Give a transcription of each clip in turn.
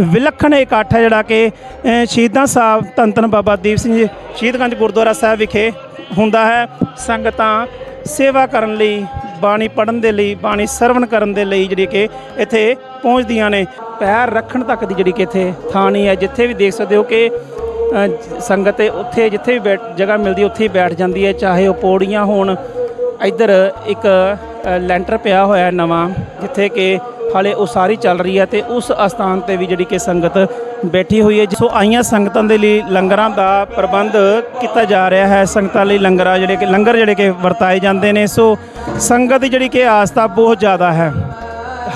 ਵਿਲੱਖਣ ਇਕੱਠ ਹੈ ਜਿਹੜਾ ਕਿ ਸ਼ਹੀਦਾਂ ਸਾਹਿਬ ਧੰਨ ਧੰਨ ਬਾਬਾ ਦੀਪ ਸਿੰਘ ਜੀ ਸ਼ਹੀਦਗੰਜ ਗੁਰਦੁਆਰਾ ਸਾਹਿਬ ਵਿਖੇ ਹੁੰਦਾ ਹੈ। ਸੰਗਤਾਂ ਸੇਵਾ ਕਰਨ ਲਈ, ਬਾਣੀ ਪੜਨ ਦੇ ਲਈ, ਬਾਣੀ ਸਰਵਣ ਕਰਨ ਦੇ ਲਈ ਜਿਹੜੀ ਕਿ ਇੱਥੇ ਪਹੁੰਚਦੀਆਂ ਨੇ। ਪੈਰ ਰੱਖਣ ਤੱਕ ਦੀ ਜਿਹੜੀ ਕਿ ਇੱਥੇ ਥਾਂ ਨਹੀਂ ਹੈ, ਜਿੱਥੇ ਵੀ ਦੇਖ ਸਕਦੇ ਹੋ ਕਿ ਸੰਗਤ ਉੱਥੇ ਜਿੱਥੇ ਵੀ ਬੈਠ, ਜਗ੍ਹਾ ਮਿਲਦੀ ਉੱਥੇ ਹੀ ਬੈਠ ਜਾਂਦੀ ਹੈ। ਚਾਹੇ ਉਹ ਪੌੜੀਆਂ ਹੋਣ, ਇੱਧਰ ਇੱਕ ਲੈਂਟਰ ਪਿਆ ਹੋਇਆ ਨਵਾਂ, ਜਿੱਥੇ ਕਿ ਹਾਲੇ ਉਸਾਰੀ ਚੱਲ ਰਹੀ ਹੈ ਤੇ ਉਸ ਅਸਥਾਨ ਤੇ ਵੀ ਜਿਹੜੀ ਕਿ ਸੰਗਤ ਬੈਠੀ ਹੋਈ ਹੈ। ਸੋ ਆਈਆਂ ਸੰਗਤਾਂ ਦੇ ਲਈ ਲੰਗਰਾਂ ਦਾ ਪ੍ਰਬੰਧ ਕੀਤਾ ਜਾ ਰਿਹਾ ਹੈ। ਸੰਗਤਾਂ ਲਈ ਲੰਗਰਾਂ ਜਿਹੜੇ ਕਿ ਲੰਗਰ ਜਿਹੜੇ ਕਿ ਵਰਤਾਏ ਜਾਂਦੇ ਨੇ। ਸੋ ਸੰਗਤ ਦੀ ਜਿਹੜੀ ਕਿ ਆਸਥਾ ਬਹੁਤ ਜ਼ਿਆਦਾ ਹੈ।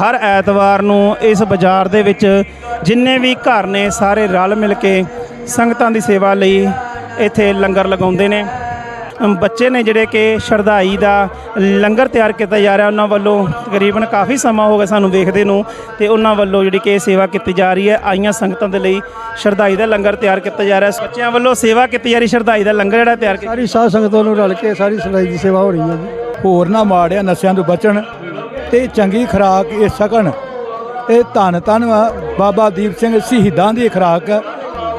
ਹਰ ਐਤਵਾਰ ਨੂੰ ਇਸ ਬਾਜ਼ਾਰ ਦੇ ਵਿੱਚ ਜਿੰਨੇ ਵੀ ਘਰ ਨੇ, ਸਾਰੇ ਰਲ ਮਿਲ ਕੇ ਸੰਗਤਾਂ ਦੀ ਸੇਵਾ ਲਈ ਇੱਥੇ ਲੰਗਰ ਲਗਾਉਂਦੇ ਨੇ। ਬੱਚੇ ਨੇ ਜਿਹੜੇ ਕਿ ਸ਼ਰਧਾਈ ਦਾ ਲੰਗਰ ਤਿਆਰ ਕੀਤਾ ਜਾ ਰਿਹਾ ਉਹਨਾਂ ਵੱਲੋਂ ਤਕਰੀਬਨ ਕਾਫੀ ਸਮਾਂ ਹੋ ਗਿਆ ਸਾਨੂੰ ਵੇਖਦੇ ਨੂੰ ਤੇ ਉਹਨਾਂ ਵੱਲੋਂ ਜਿਹੜੀ ਕਿ ਸੇਵਾ ਕੀਤੀ ਜਾ ਰਹੀ ਹੈ। ਆਈਆਂ ਸੰਗਤਾਂ ਦੇ ਲਈ ਸ਼ਰਧਾਈ ਦਾ ਲੰਗਰ ਤਿਆਰ ਕੀਤਾ ਜਾ ਰਿਹਾ ਹੈ। ਬੱਚਿਆਂ ਵੱਲੋਂ ਸੇਵਾ ਕੀਤੀ ਜਾ ਰਹੀ ਸ਼ਰਧਾਈ ਦਾ ਲੰਗਰ ਜਿਹੜਾ ਤਿਆਰ ਕੀਤਾ ਸਾਰੀ ਸਾਧ ਸੰਗਤਾਂ ਨੂੰ ਰਲ ਕੇ ਸਾਰੀ ਸਲਾਈ ਦੀ ਸੇਵਾ ਹੋ ਰਹੀ ਹੈ ਜੀ। ਹੋਰ ਨਾ ਮਾੜਿਆ ਨਸ਼ਿਆਂ ਤੋਂ ਬਚਣ ਤੇ ਚੰਗੀ ਖੁਰਾਕ ਇਹ ਸਕਣ ਇਹ ਧੰਨ ਧੰਨ ਬਾਬਾ ਦੀਪ ਸਿੰਘ ਸ਼ਹੀਦਾਂ ਦੀ ਖੁਰਾਕ।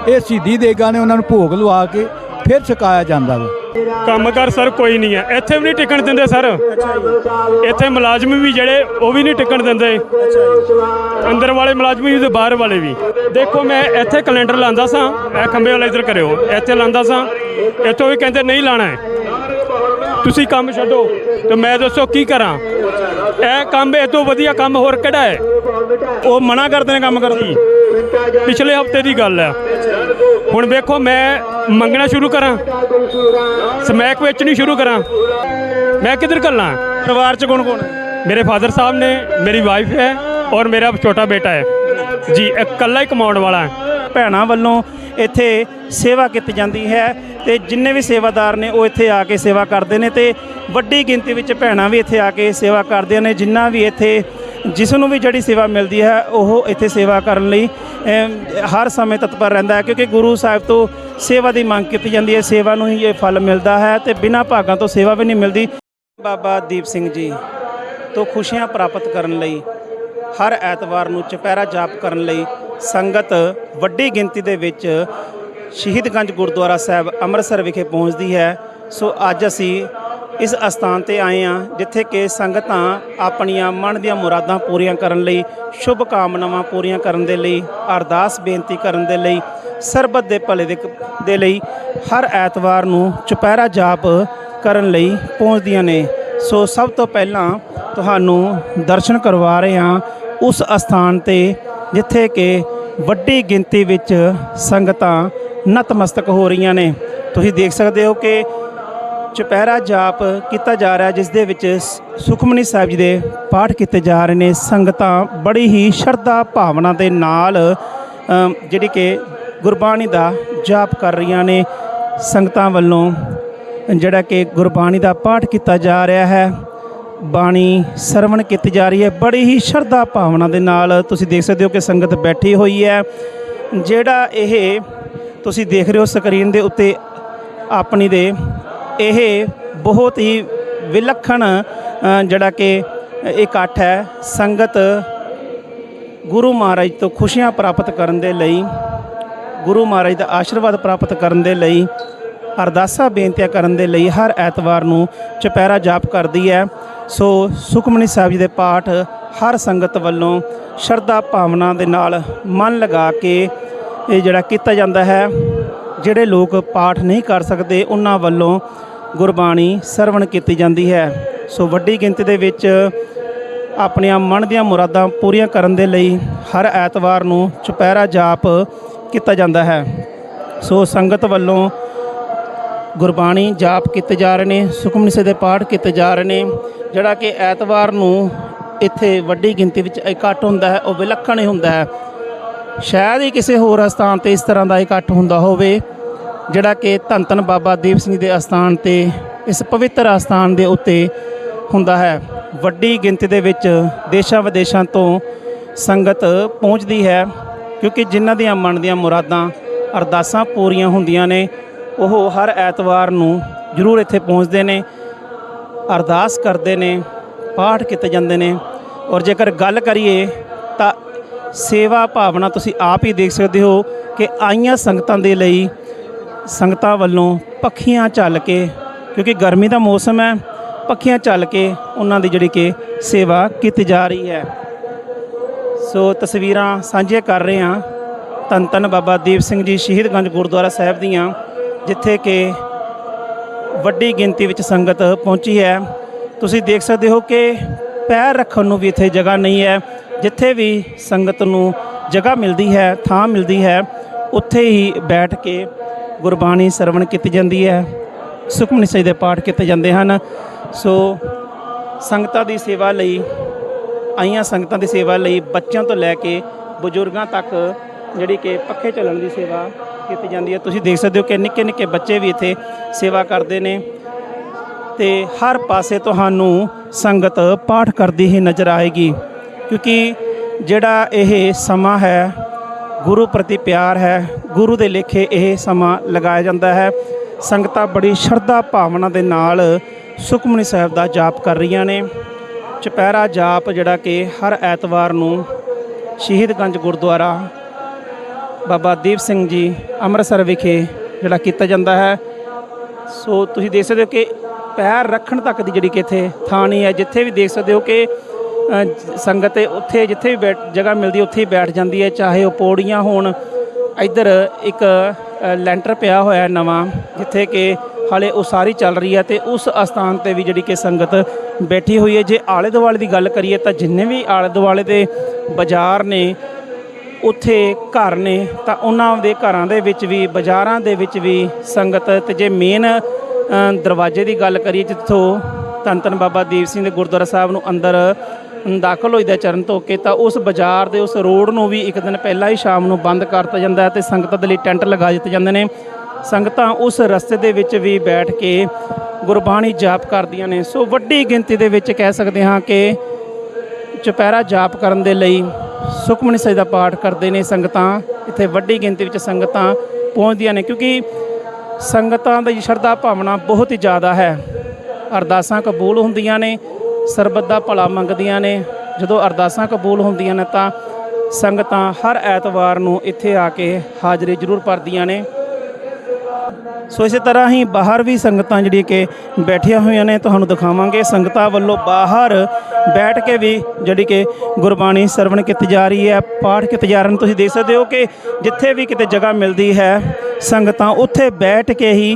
ਇਹ ਸ਼ਹੀਦੀ ਦੇਗਾਂ ਨੇ ਉਹਨਾਂ ਨੂੰ ਭੋਗ ਲਵਾ ਕੇ ਫਿਰ ਛਕਾਇਆ ਜਾਂਦਾ ਵਾ। ਕੰਮ ਕਰ ਸਰ, ਕੋਈ ਨਹੀਂ ਹੈ। ਇੱਥੇ ਵੀ ਨਹੀਂ ਟਿਕਣ ਦਿੰਦੇ ਸਰ। ਇੱਥੇ ਮੁਲਾਜ਼ਮ ਵੀ ਜਿਹੜੇ, ਉਹ ਵੀ ਨਹੀਂ ਟਿਕਣ ਦਿੰਦੇ। ਅੰਦਰ ਵਾਲੇ ਮੁਲਾਜ਼ਮ ਵੀ ਤੇ ਬਾਹਰ ਵਾਲੇ ਵੀ। ਦੇਖੋ, ਮੈਂ ਇੱਥੇ ਕੈਲੰਡਰ ਲਾਂਦਾ ਸਾਂ। ਇਹ ਖੰਬੇ ਵਾਲਾ ਇੱਧਰ ਕਰਿਓ। ਇੱਥੇ ਲਾਂਦਾ ਸਾਂ। ਇੱਥੋਂ ਵੀ ਕਹਿੰਦੇ ਨਹੀਂ ਲਾਣਾ ਹੈ। ਤੁਸੀਂ ਕੰਮ ਛੱਡੋ। ਤੇ ਮੈਂ ਦੱਸੋ ਕੀ ਕਰਾਂ? ਇਹ ਕੰਮ, ਇਹ ਤੋਂ ਵਧੀਆ ਕੰਮ ਹੋਰ ਕਿਹੜਾ ਹੈ? ਉਹ ਮਨਾ ਕਰਦੇ ਨੇ ਕੰਮ ਕਰਨ ਲਈ ਪਿਛਲੇ ਹਫ਼ਤੇ ਦੀ ਗੱਲ ਹੈ। ਹੁਣ ਵੇਖੋ ਮੈਂ ਮੰਗਣਾ ਸ਼ੁਰੂ ਕਰਾਂ। ਸਮੈਕ ਵੇਚਣੀ ਸ਼ੁਰੂ ਕਰਾਂ। ਮੈਂ ਕਿੱਧਰ ਕੱਲਾ ਪਰਿਵਾਰ ਚ ਕੌਣ ਕੌਣ ਮੇਰੇ ਫਾਦਰ ਸਾਹਿਬ ਨੇ ਮੇਰੀ ਵਾਈਫ ਹੈ ਔਰ ਮੇਰਾ ਛੋਟਾ ਬੇਟਾ ਹੈ। ਜੀ ਇਕੱਲਾ ਹੀ ਕਮਾਉਣ ਵਾਲਾ ਹੈ। ਭੈਣਾਂ ਵੱਲੋਂ ਇੱਥੇ ਸੇਵਾ ਕੀਤੀ ਜਾਂਦੀ ਹੈ ਤੇ ਜਿੰਨੇ ਵੀ ਸੇਵਾਦਾਰ ਨੇ ਉਹ ਇੱਥੇ ਆ ਕੇ ਸੇਵਾ ਕਰਦੇ ਨੇ ਤੇ ਵੱਡੀ ਗਿਣਤੀ ਵਿੱਚ ਭੈਣਾਂ ਵੀ ਇੱਥੇ ਆ ਕੇ ਸੇਵਾ ਕਰਦੀਆਂ ਨੇ ਜਿੰਨਾ ਵੀ ਇੱਥੇ ਜਿਸ ਨੂੰ ਵੀ ਜਿਹੜੀ ਸੇਵਾ ਮਿਲਦੀ ਹੈ, ਉਹ ਇੱਥੇ ਸੇਵਾ ਕਰਨ ਲਈ ਹਰ ਸਮੇਂ ਤਤਪਰ ਰਹਿੰਦਾ ਹੈ, ਕਿਉਂਕਿ ਗੁਰੂ ਸਾਹਿਬ ਤੋਂ ਸੇਵਾ ਦੀ ਮੰਗ ਕੀਤੀ ਜਾਂਦੀ ਹੈ, ਸੇਵਾ ਨੂੰ ਹੀ ਇਹ ਫਲ ਮਿਲਦਾ ਹੈ ਤੇ ਬਿਨਾਂ ਭਾਗਾਂ ਤੋਂ ਸੇਵਾ ਵੀ ਨਹੀਂ ਮਿਲਦੀ। ਬਾਬਾ ਦੀਪ ਸਿੰਘ ਜੀ ਤੋਂ ਖੁਸ਼ੀਆਂ ਪ੍ਰਾਪਤ ਕਰਨ ਲਈ, ਹਰ ਐਤਵਾਰ ਨੂੰ ਚਪੈਰਾ ਜਾਪ ਕਰਨ ਲਈ ਸੰਗਤ ਵੱਡੀ ਗਿਣਤੀ ਦੇ ਵਿੱਚ ਸ਼ਹੀਦਗੰਜ ਗੁਰਦੁਆਰਾ ਸਾਹਿਬ ਅੰਮ੍ਰਿਤਸਰ ਵਿਖੇ ਪਹੁੰਚਦੀ ਹੈ। ਸੋ ਅੱਜ ਅਸੀਂ ਇਸ ਅਸਥਾਨ ਤੇ ਆਏ ਹਾਂ, ਜਿੱਥੇ ਕਿ ਸੰਗਤਾਂ ਆਪਣੀਆਂ ਮਨ ਦੀਆਂ ਮੁਰਾਦਾਂ ਪੂਰੀਆਂ ਕਰਨ ਲਈ, ਸ਼ੁਭ ਕਾਮਨਾਵਾਂ ਪੂਰੀਆਂ ਕਰਨ ਦੇ ਲਈ, ਅਰਦਾਸ ਬੇਨਤੀ ਕਰਨ ਦੇ ਲਈ, ਸਰਬਤ ਦੇ ਭਲੇ ਦੇ ਦੇ ਲਈ ਹਰ ਐਤਵਾਰ ਨੂੰ ਚੁਪਹਿਰਾ ਜਾਪ ਕਰਨ ਲਈ ਪਹੁੰਚਦੀਆਂ ਨੇ। ਸੋ ਸਭ ਤੋਂ ਪਹਿਲਾਂ ਤੁਹਾਨੂੰ ਦਰਸ਼ਨ ਕਰਵਾ ਰਹੇ ਹਾਂ ਉਸ ਅਸਥਾਨ ਤੇ, ਜਿੱਥੇ ਕਿ ਵੱਡੀ ਗਿਣਤੀ ਵਿੱਚ ਸੰਗਤਾਂ ਨਤਮਸਤਕ ਹੋ ਰਹੀਆਂ ਨੇ। ਤੁਸੀਂ ਦੇਖ ਸਕਦੇ ਹੋ ਕਿ ਚੁਪਹਿਰਾ ਜਾਪ ਕੀਤਾ ਜਾ ਰਿਹਾ, ਜਿਸ ਦੇ ਵਿੱਚ ਸ- ਸੁਖਮਨੀ ਸਾਹਿਬ ਜੀ ਦੇ ਪਾਠ ਕੀਤੇ ਜਾ ਰਹੇ ਨੇ। ਸੰਗਤਾਂ ਬੜੀ ਹੀ ਸ਼ਰਧਾ ਭਾਵਨਾ ਦੇ ਨਾਲ ਜਿਹੜੀ ਕਿ ਗੁਰਬਾਣੀ ਦਾ ਜਾਪ ਕਰ ਰਹੀਆਂ ਨੇ। ਸੰਗਤਾਂ ਵੱਲੋਂ ਜਿਹੜਾ ਕਿ ਗੁਰਬਾਣੀ ਦਾ ਪਾਠ ਕੀਤਾ ਜਾ ਰਿਹਾ ਹੈ। ਬਾਣੀ ਸਰਵਣ ਕੀਤੀ ਜਾ ਰਹੀ ਹੈ। ਬੜੀ ਹੀ ਸ਼ਰਧਾ ਭਾਵਨਾ ਦੇ ਨਾਲ ਤੁਸੀਂ ਦੇਖ ਸਕਦੇ ਹੋ ਕਿ ਸੰਗਤ ਬੈਠੀ ਹੋਈ ਹੈ। ਜਿਹੜਾ ਇਹ ਤੁਸੀਂ ਦੇਖ ਰਹੇ ਹੋ ਸਕਰੀਨ ਦੇ ਉੱਤੇ ਆਪਣੀ ਦੇ ਇਹ ਬਹੁਤ ਹੀ ਵਿਲੱਖਣ ਜਿਹੜਾ ਕਿ ਇਕੱਠ ਹੈ, ਸੰਗਤ ਗੁਰੂ ਮਹਾਰਾਜ ਤੋਂ ਖੁਸ਼ੀਆਂ ਪ੍ਰਾਪਤ ਕਰਨ ਦੇ ਲਈ, ਗੁਰੂ ਮਹਾਰਾਜ ਦਾ ਆਸ਼ੀਰਵਾਦ ਪ੍ਰਾਪਤ ਕਰਨ ਦੇ ਲਈ, ਅਰਦਾਸਾਂ ਬੇਨਤੀਆਂ ਕਰਨ ਦੇ ਲਈ ਹਰ ਐਤਵਾਰ ਨੂੰ ਚਪੈਰਾ ਜਾਪ ਕਰਦੀ ਹੈ। ਸੋ ਸੁਖਮਨੀ ਸਾਹਿਬ ਜੀ ਦੇ ਪਾਠ ਹਰ ਸੰਗਤ ਵੱਲੋਂ ਸ਼ਰਧਾ ਭਾਵਨਾ ਦੇ ਨਾਲ ਮਨ ਲਗਾ ਕੇ ਇਹ ਜਿਹੜਾ ਕੀਤਾ ਜਾਂਦਾ ਹੈ। ਜਿਹੜੇ ਲੋਕ ਪਾਠ ਨਹੀਂ ਕਰ ਸਕਦੇ, ਉਹਨਾਂ ਵੱਲੋਂ ਗੁਰਬਾਣੀ ਸਰਵਣ ਕੀਤੀ ਜਾਂਦੀ ਹੈ। ਸੋ ਵੱਡੀ ਗਿਣਤੀ ਦੇ ਵਿੱਚ ਆਪਣੀਆਂ ਮਨ ਦੀਆਂ ਮੁਰਾਦਾਂ ਪੂਰੀਆਂ ਕਰਨ ਦੇ ਲਈ ਹਰ ਐਤਵਾਰ ਨੂੰ ਚੁਪਹਿਰਾ ਜਾਪ ਕੀਤਾ ਜਾਂਦਾ ਹੈ। ਸੋ ਸੰਗਤ ਵੱਲੋਂ ਗੁਰਬਾਣੀ ਜਾਪ ਕੀਤੇ ਜਾ ਰਹੇ ਨੇ, ਸੁਖਮਨੀ ਸਾਹਿਬ ਦੇ ਪਾਠ ਕੀਤੇ ਜਾ ਰਹੇ ਨੇ, ਜਿਹੜਾ ਕਿ ਐਤਵਾਰ ਨੂੰ ਇੱਥੇ ਵੱਡੀ ਗਿਣਤੀ ਵਿੱਚ ਇਕੱਠ ਹੁੰਦਾ ਹੈ, ਉਹ ਵਿਲੱਖਣ ਹੀ ਹੁੰਦਾ ਹੈ। ਸ਼ਾਇਦ ਹੀ ਕਿਸੇ ਹੋਰ ਅਸਥਾਨ ਤੇ ਇਸ ਤਰ੍ਹਾਂ ਦਾ ਇਕੱਠ ਹੁੰਦਾ ਹੋਵੇ, ਜਿਹੜਾ ਕਿ ਧੰਨ ਧੰਨ ਬਾਬਾ ਦੀਪ ਸਿੰਘ ਦੇ ਅਸਥਾਨ ਤੇ, ਇਸ ਪਵਿੱਤਰ ਅਸਥਾਨ ਦੇ ਉੱਤੇ ਹੁੰਦਾ ਹੈ। ਵੱਡੀ ਗਿਣਤੀ ਦੇ ਵਿੱਚ ਦੇਸ਼ਾਂ ਵਿਦੇਸ਼ਾਂ ਤੋਂ ਸੰਗਤ ਪਹੁੰਚਦੀ ਹੈ, ਕਿਉਂਕਿ ਜਿਨ੍ਹਾਂ ਦੀਆਂ ਮਨ ਦੀਆਂ ਮੁਰਾਦਾਂ, ਅਰਦਾਸਾਂ ਪੂਰੀਆਂ ਹੁੰਦੀਆਂ ਨੇ, ਉਹ ਹਰ ਐਤਵਾਰ ਨੂੰ ਜ਼ਰੂਰ ਇੱਥੇ ਪਹੁੰਚਦੇ ਨੇ, ਅਰਦਾਸ ਕਰਦੇ ਨੇ, ਪਾਠ ਕੀਤੇ ਜਾਂਦੇ ਨੇ। ਔਰ ਜੇਕਰ ਗੱਲ ਕਰੀਏ ਸੇਵਾ ਭਾਵਨਾ ਤੁਸੀਂ ਆਪ ਹੀ ਦੇਖ ਸਕਦੇ ਹੋ ਕਿ ਆਈਆਂ ਸੰਗਤਾਂ ਦੇ ਲਈ ਸੰਗਤਾਂ ਵੱਲੋਂ ਪੱਖੀਆਂ ਚੱਲ ਕੇ, ਕਿਉਂਕਿ ਗਰਮੀ ਦਾ ਮੌਸਮ ਹੈ, ਪੱਖੀਆਂ ਚੱਲ ਕੇ ਉਹਨਾਂ ਦੀ ਜਿਹੜੀ ਕਿ ਸੇਵਾ ਕੀਤੀ ਜਾ ਰਹੀ ਹੈ। ਸੋ ਤਸਵੀਰਾਂ ਸਾਂਝੀਆਂ ਕਰ ਰਹੇ ਹਾਂ ਧੰਨ ਧੰਨ ਬਾਬਾ ਦੀਪ ਸਿੰਘ ਜੀ ਸ਼ਹੀਦਗੰਜ ਗੁਰਦੁਆਰਾ ਸਾਹਿਬ ਦੀਆਂ, ਜਿੱਥੇ ਕਿ ਵੱਡੀ ਗਿਣਤੀ ਵਿੱਚ ਸੰਗਤ ਪਹੁੰਚੀ ਹੈ। ਤੁਸੀਂ ਦੇਖ ਸਕਦੇ ਹੋ ਕਿ ਪੈਰ ਰੱਖਣ ਨੂੰ ਵੀ ਇੱਥੇ ਜਗ੍ਹਾ ਨਹੀਂ ਹੈ। ਜਿੱਥੇ ਵੀ ਸੰਗਤ ਨੂੰ ਜਗ੍ਹਾ ਮਿਲਦੀ ਹੈ, ਥਾਂ ਮਿਲਦੀ ਹੈ, ਉੱਥੇ ਹੀ ਬੈਠ ਕੇ ਗੁਰਬਾਣੀ ਸਰਵਣ ਕੀਤੀ ਜਾਂਦੀ ਹੈ। ਸੁਖਮਨੀ ਸਾਹਿਬ ਦੇ ਪਾਠ ਕੀਤੇ ਜਾਂਦੇ ਹਨ। ਸੋ ਸੰਗਤਾਂ ਦੀ ਸੇਵਾ ਲਈ, ਆਈਆਂ ਸੰਗਤਾਂ ਦੀ ਸੇਵਾ ਲਈ ਬੱਚਿਆਂ ਤੋਂ ਲੈ ਕੇ ਬਜ਼ੁਰਗਾਂ ਤੱਕ ਜਿਹੜੀ ਕਿ ਪੱਖੇ ਚੱਲਣ ਦੀ ਸੇਵਾ ਕੀਤੀ ਜਾਂਦੀ ਹੈ। ਤੁਸੀਂ ਦੇਖ ਸਕਦੇ ਹੋ ਕਿ ਨਿੱਕੇ ਨਿੱਕੇ ਬੱਚੇ ਵੀ ਇੱਥੇ ਸੇਵਾ ਕਰਦੇ ਨੇ ਤੇ ਹਰ ਪਾਸੇ ਤੁਹਾਨੂੰ ਸੰਗਤ ਪਾਠ ਕਰਦੀ ਹੀ ਨਜ਼ਰ ਆਏਗੀ। ਕਿਉਂਕਿ ਜਿਹੜਾ ਇਹ ਸਮਾਂ ਹੈ, ਗੁਰੂ ਪ੍ਰਤੀ ਪਿਆਰ ਹੈ, ਗੁਰੂ ਦੇ ਲੇਖੇ ਇਹ ਸਮਾਂ ਲਗਾਇਆ ਜਾਂਦਾ ਹੈ। ਸੰਗਤਾਂ ਬੜੀ ਸ਼ਰਧਾ ਭਾਵਨਾ ਦੇ ਨਾਲ ਸੁਖਮਨੀ ਸਾਹਿਬ ਦਾ ਜਾਪ ਕਰ ਰਹੀਆਂ ਨੇ। ਚੁਪਹਿਰਾ ਜਾਪ ਜਿਹੜਾ ਕਿ ਹਰ ਐਤਵਾਰ ਨੂੰ ਸ਼ਹੀਦਗੰਜ ਗੁਰਦੁਆਰਾ ਬਾਬਾ ਦੀਪ ਸਿੰਘ ਜੀ ਅੰਮ੍ਰਿਤਸਰ ਵਿਖੇ ਜਿਹੜਾ ਕੀਤਾ ਜਾਂਦਾ ਹੈ। ਸੋ ਤੁਸੀਂ ਦੇਖ ਸਕਦੇ ਹੋ ਕਿ ਪੈਰ ਰੱਖਣ ਤੱਕ ਦੀ ਜਿਹੜੀ ਕਿ ਇੱਥੇ ਥਾਂ ਨਹੀਂ ਹੈ, ਜਿੱਥੇ ਵੀ ਦੇਖ ਸਕਦੇ ਹੋ ਕਿ ਸੰਗਤ ਉੱਥੇ ਜਿੱਥੇ ਵੀ ਬੈਠ, ਜਗ੍ਹਾ ਮਿਲਦੀ, ਉੱਥੇ ਹੀ ਬੈਠ ਜਾਂਦੀ ਹੈ। ਚਾਹੇ ਉਹ ਪੌੜੀਆਂ ਹੋਣ, ਇੱਧਰ ਇੱਕ ਲੈਂਟਰ ਪਿਆ ਹੋਇਆ ਨਵਾਂ, ਜਿੱਥੇ ਕਿ ਹਾਲੇ ਉਸਾਰੀ ਚੱਲ ਰਹੀ ਹੈ ਤੇ ਉਸ ਅਸਥਾਨ ਤੇ ਵੀ ਜਿਹੜੀ ਕਿ ਸੰਗਤ ਬੈਠੀ ਹੋਈ ਹੈ। ਜੇ ਆਲੇ ਦੁਆਲੇ ਦੀ ਗੱਲ ਕਰੀਏ ਤਾਂ ਜਿੰਨੇ ਵੀ ਆਲੇ ਦੁਆਲੇ ਦੇ ਬਾਜ਼ਾਰ ਨੇ, ਉੱਥੇ ਘਰ ਨੇ, ਤਾਂ ਉਹਨਾਂ ਦੇ ਘਰਾਂ ਦੇ ਵਿੱਚ ਵੀ, ਬਾਜ਼ਾਰਾਂ ਦੇ ਵਿੱਚ ਵੀ ਸੰਗਤ ਤੇ ਜੇ ਮੇਨ ਦਰਵਾਜ਼ੇ ਦੀ ਗੱਲ ਕਰੀਏ, ਜਿੱਥੋਂ ਧੰਨ ਧੰਨ ਬਾਬਾ ਦੀਪ ਸਿੰਘ ਦੇ ਗੁਰਦੁਆਰਾ ਸਾਹਿਬ ਨੂੰ ਅੰਦਰ ਦਾਖਲ ਹੋਈਦਾ ਚਰਨ ਧੋ ਕੇ ਤਾਂ ਉਸ ਬਾਜ਼ਾਰ ਦੇ ਉਸ ਰੋਡ ਨੂੰ ਵੀ ਇੱਕ ਦਿਨ ਪਹਿਲਾਂ ਹੀ ਸ਼ਾਮ ਨੂੰ ਬੰਦ ਕਰ ਦਿੱਤਾ ਜਾਂਦਾ ਹੈ ਤੇ ਸੰਗਤਾਂ ਦੇ ਲਈ ਟੈਂਟ ਲਗਾ ਦਿੱਤੇ ਜਾਂਦੇ ਨੇ। ਸੰਗਤਾਂ ਉਸ ਰਸਤੇ ਦੇ ਵਿੱਚ ਵੀ ਬੈਠ ਕੇ ਗੁਰਬਾਣੀ ਜਾਪ ਕਰਦੀਆਂ ਨੇ। ਸੋ ਵੱਡੀ ਗਿਣਤੀ ਦੇ ਵਿੱਚ ਕਹਿ ਸਕਦੇ ਹਾਂ ਕਿ ਚੁਪਹਿਰਾ ਜਾਪ ਕਰਨ ਦੇ ਲਈ ਸੁਖਮਨੀ ਸਾਹਿਬ ਦਾ ਪਾਠ ਕਰਦੇ ਨੇ ਸੰਗਤਾਂ। ਇੱਥੇ ਵੱਡੀ ਗਿਣਤੀ ਵਿੱਚ ਸੰਗਤਾਂ ਪਹੁੰਚਦੀਆਂ ਨੇ ਕਿਉਂਕਿ ਸੰਗਤਾਂ ਦੀ ਸ਼ਰਧਾ ਭਾਵਨਾ ਬਹੁਤ ਹੀ ਜ਼ਿਆਦਾ ਹੈ। ਅਰਦਾਸਾਂ ਕਬੂਲ ਹੁੰਦੀਆਂ ਨੇ। ਸਰਬੱਤ ਦਾ ਭਲਾ ਮੰਗਦੀਆਂ ਨੇ। ਜਦੋਂ ਅਰਦਾਸਾਂ ਕਬੂਲ ਹੁੰਦੀਆਂ ਨੇ ਤਾਂ ਸੰਗਤਾਂ ਹਰ ਐਤਵਾਰ ਨੂੰ ਇੱਥੇ ਆ ਕੇ ਹਾਜ਼ਰੀ ਜ਼ਰੂਰ ਭਰਦੀਆਂ ਨੇ। ਸੋ ਇਸੇ ਤਰ੍ਹਾਂ ਹੀ ਬਾਹਰ ਵੀ ਸੰਗਤਾਂ ਜਿਹੜੀਆਂ ਕਿ ਬੈਠੀਆਂ ਹੋਈਆਂ ਨੇ, ਤੁਹਾਨੂੰ ਦਿਖਾਵਾਂਗੇ। ਸੰਗਤਾਂ ਵੱਲੋਂ ਬਾਹਰ ਬੈਠ ਕੇ ਵੀ ਜਿਹੜੀ ਕਿ ਗੁਰਬਾਣੀ ਸਰਵਣ ਕੀਤੀ ਜਾ ਰਹੀ ਹੈ, ਪਾਠ ਕੀਤੇ ਜਾ ਰਹੇ ਨੇ। ਤੁਸੀਂ ਦੇਖ ਸਕਦੇ ਹੋ ਕਿ ਜਿੱਥੇ ਵੀ ਕਿਤੇ ਜਗ੍ਹਾ ਮਿਲਦੀ ਹੈ, ਸੰਗਤਾਂ ਉੱਥੇ ਬੈਠ ਕੇ ਹੀ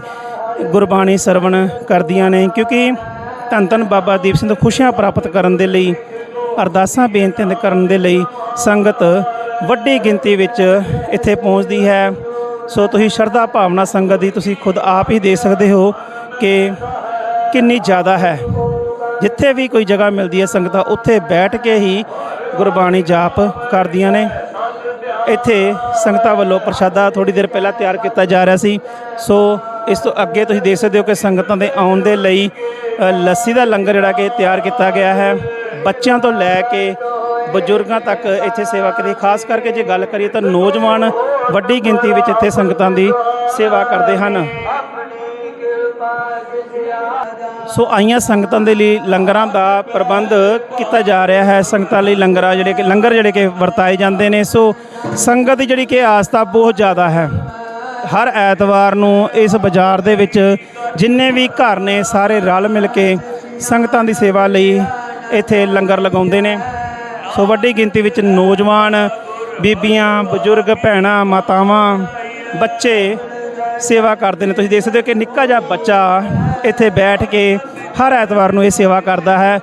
ਗੁਰਬਾਣੀ ਸਰਵਣ ਕਰਦੀਆਂ ਨੇ। ਕਿਉਂਕਿ ਧੰਨ ਧੰਨ ਬਾਬਾ ਦੀਪ ਸਿੰਘ ਤੋਂ ਖੁਸ਼ੀਆਂ ਪ੍ਰਾਪਤ ਕਰਨ ਦੇ ਲਈ, ਅਰਦਾਸਾਂ ਬੇਨਤੀਆਂ ਕਰਨ ਦੇ ਲਈ ਸੰਗਤ ਵੱਡੀ ਗਿਣਤੀ ਵਿੱਚ ਇੱਥੇ ਪਹੁੰਚਦੀ ਹੈ। ਸੋ ਤੁਸੀਂ ਸ਼ਰਧਾ ਭਾਵਨਾ ਸੰਗਤ ਦੀ ਤੁਸੀਂ ਖੁਦ ਆਪ ਹੀ ਦੇ ਸਕਦੇ ਹੋ ਕਿ ਕਿੰਨੀ ਜ਼ਿਆਦਾ ਹੈ। ਜਿੱਥੇ ਵੀ ਕੋਈ ਜਗ੍ਹਾ ਮਿਲਦੀ ਹੈ, ਸੰਗਤਾਂ ਉੱਥੇ ਬੈਠ ਕੇ ਹੀ ਗੁਰਬਾਣੀ ਜਾਪ ਕਰਦੀਆਂ ਨੇ। ਇੱਥੇ ਸੰਗਤਾਂ ਵੱਲੋਂ ਪ੍ਰਸ਼ਾਦਾ ਥੋੜੀ ਦੇਰ ਪਹਿਲਾਂ ਤਿਆਰ ਕੀਤਾ ਜਾ ਰਿਹਾ ਸੀ। ਸੋ ਇਸ ਤੋਂ ਅੱਗੇ ਤੁਸੀਂ ਦੇਖ ਸਕਦੇ ਹੋ ਕਿ ਸੰਗਤਾਂ ਦੇ ਆਉਣ ਦੇ ਲਈ ਲੱਸੀ ਦਾ ਲੰਗਰ ਜਿਹੜਾ ਕਿ ਤਿਆਰ ਕੀਤਾ ਗਿਆ ਹੈ। ਬੱਚਿਆਂ ਤੋਂ ਲੈ ਕੇ ਬਜ਼ੁਰਗਾਂ ਤੱਕ ਇੱਥੇ ਸੇਵਾ ਕਰੀ ਖਾਸ ਕਰਕੇ ਜੇ ਗੱਲ ਕਰੀਏ ਤਾਂ ਨੌਜਵਾਨ ਵੱਡੀ ਗਿਣਤੀ ਵਿੱਚ ਇੱਥੇ ਸੰਗਤਾਂ ਦੀ ਸੇਵਾ ਕਰਦੇ ਹਨ। ਸੋ ਆਈਆਂ ਸੰਗਤਾਂ ਦੇ ਲਈ ਲੰਗਰਾਂ ਦਾ ਪ੍ਰਬੰਧ ਕੀਤਾ ਜਾ ਰਿਹਾ ਹੈ। ਸੰਗਤਾਂ ਲਈ ਲੰਗਰਾਂ ਜਿਹੜੇ ਕਿ ਲੰਗਰ ਜਿਹੜੇ ਕਿ ਵਰਤਾਏ ਜਾਂਦੇ ਨੇ। ਸੋ ਸੰਗਤ ਦੀ ਜਿਹੜੀ ਕਿ ਆਸਥਾ ਬਹੁਤ ਜ਼ਿਆਦਾ ਹੈ। ਹਰ ਐਤਵਾਰ ਨੂੰ ਇਸ ਬਾਜ਼ਾਰ ਦੇ ਵਿੱਚ ਜਿੰਨੇ ਵੀ ਘਰ ਨੇ, ਸਾਰੇ ਰਲ ਮਿਲ ਕੇ ਸੰਗਤਾਂ ਦੀ ਸੇਵਾ ਲਈ ਇੱਥੇ ਲੰਗਰ ਲਗਾਉਂਦੇ ਨੇ। ਸੋ ਵੱਡੀ ਗਿਣਤੀ ਵਿੱਚ ਨੌਜਵਾਨ, ਬੀਬੀਆਂ, ਬਜ਼ੁਰਗ, ਭੈਣਾਂ, ਮਾਤਾਵਾਂ, ਬੱਚੇ ਸੇਵਾ ਕਰਦੇ ਨੇ। ਤੁਸੀਂ ਦੇਖ ਸਕਦੇ ਹੋ ਕਿ ਨਿੱਕਾ ਜਿਹਾ ਬੱਚਾ ਇੱਥੇ ਬੈਠ ਕੇ ਹਰ ਐਤਵਾਰ ਨੂੰ ਇਹ ਸੇਵਾ ਕਰਦਾ ਹੈ।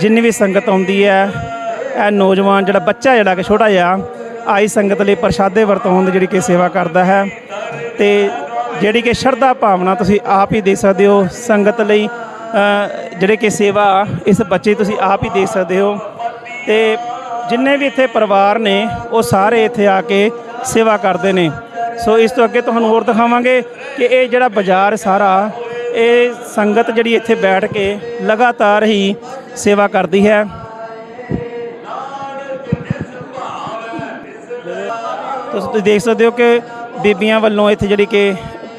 ਜਿੰਨੀ ਵੀ ਸੰਗਤ ਆਉਂਦੀ ਹੈ, ਇਹ ਨੌਜਵਾਨ ਜਿਹੜਾ ਬੱਚਾ ਜਿਹੜਾ ਕਿ ਛੋਟਾ ਜਿਹਾ, ਆਈ ਸੰਗਤ ਲਈ ਪ੍ਰਸ਼ਾਦੇ ਵਰਤਾਉਣ ਦੀ ਜਿਹੜੀ ਕਿ ਸੇਵਾ ਕਰਦਾ ਹੈ। ਤੇ ਜਿਹੜੀ ਕਿ ਸ਼ਰਧਾ ਭਾਵਨਾ ਤੁਸੀਂ ਆਪ ਹੀ ਦੇ ਸਕਦੇ ਹੋ ਸੰਗਤ ਲਈ ਜਿਹੜੇ ਕਿ ਸੇਵਾ ਇਸ ਬੱਚੇ ਦੀ ਤੁਸੀਂ ਆਪ ਹੀ ਦੇ ਸਕਦੇ ਹੋ। ਤੇ ਜਿੰਨੇ ਵੀ ਇੱਥੇ ਪਰਿਵਾਰ ਨੇ, ਉਹ ਸਾਰੇ ਇੱਥੇ ਆ ਕੇ ਸੇਵਾ ਕਰਦੇ ਨੇ। ਸੋ ਇਸ ਤੋਂ ਅੱਗੇ ਤੁਹਾਨੂੰ ਹੋਰ ਦਿਖਾਵਾਂਗੇ ਕਿ ਇਹ ਜਿਹੜਾ ਬਾਜ਼ਾਰ ਸਾਰਾ, ਇਹ ਸੰਗਤ ਜਿਹੜੀ ਇੱਥੇ ਬੈਠ ਕੇ ਲਗਾਤਾਰ ਹੀ ਸੇਵਾ ਕਰਦੀ ਹੈ। ਤੁਸੀਂ ਤੁਸੀਂ ਦੇਖ ਸਕਦੇ ਹੋ ਕਿ ਬੀਬੀਆਂ ਵੱਲੋਂ ਇੱਥੇ ਜਿਹੜੀ ਕਿ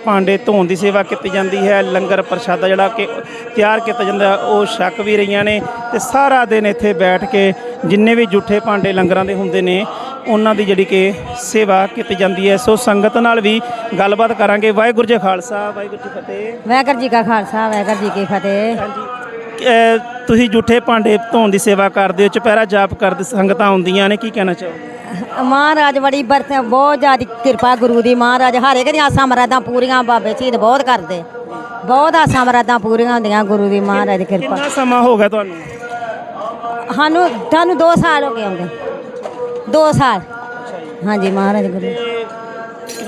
ਭਾਂਡੇ ਧੋਣ ਦੀ ਸੇਵਾ ਕੀਤੀ ਜਾਂਦੀ ਹੈ ਲੰਗਰ ਪ੍ਰਸ਼ਾਦਾ ਜਿਹੜਾ ਕਿ ਤਿਆਰ ਕੀਤਾ ਜਾਂਦਾ ਉਹ ਛਕ ਵੀ ਰਹੀਆਂ ਨੇ ਤੇ ਸਾਰਾ ਦਿਨ ਇੱਥੇ ਬੈਠ ਕੇ ਜਿੰਨੇ ਵੀ ਜੂਠੇ ਭਾਂਡੇ ਲੰਗਰਾਂ ਦੇ ਹੁੰਦੇ ਨੇ ਉਹਨਾਂ ਦੀ ਜਿਹੜੀ ਕਿ ਸੇਵਾ ਕੀਤੀ ਜਾਂਦੀ ਹੈ। ਸੋ ਸੰਗਤ ਨਾਲ ਵੀ ਗੱਲਬਾਤ ਕਰਾਂਗੇ। ਵਾਹਿਗੁਰੂ ਜੀ ਖਾਲਸਾ ਵਾਹਿਗੁਰੂ ਜੀ ਫਤਿਹ। ਵਾਹਿਗੁਰੂ ਜੀ ਕਾ ਖਾਲਸਾ ਵਾਹਿਗੁਰੂ ਜੀ ਕੀ ਫਤਿਹ। ਹਾਂਜੀ। ਅਹ ਤੁਸੀਂ ਜੂਠੇ ਭਾਂਡੇ ਧੋਣ ਦੀ ਸੇਵਾ ਕਰਦੇ ਹੋ ਚੁਪਹਿਰਾ ਜਾਪ ਕਰਦੇ ਸੰਗਤਾਂ ਆਉਂਦੀਆਂ ਨੇ ਕੀ ਕਹਿਣਾ ਚਾਹੋਗੇ? ਮਹਾਰਾਜ ਬੜੀ ਬਰਤ ਬਹੁਤ ਜ਼ਿਆਦਾ ਕਿਰਪਾ ਗੁਰੂ ਦੀ ਮਹਾਰਾਜ ਹਰ ਇੱਕ ਦੀਆਂ ਆਸਾਂ ਮਰਾਦਾਂ ਪੂਰੀਆਂ ਬਾਬੇ ਚੀਦ ਬਹੁਤ ਕਰਦੇ। ਬਹੁਤ ਆਸਾਂ ਮਰਾਦਾਂ ਪੂਰੀਆਂ ਹੁੰਦੀਆਂ ਗੁਰੂ ਦੀ ਮਹਾਰਾਜ ਦੀ ਕਿਰਪਾ। ਕਿੰਨਾ ਸਮਾਂ ਹੋ ਗਿਆ ਤੁਹਾਨੂੰ? ਸਾਨੂੰ ਤੁਹਾਨੂੰ 2 ਸਾਲ ਹੋ ਗਏ ਆਉਂਦੇ 2 ਸਾਲ। ਹਾਂਜੀ ਮਹਾਰਾਜ ਗੁਰੂ।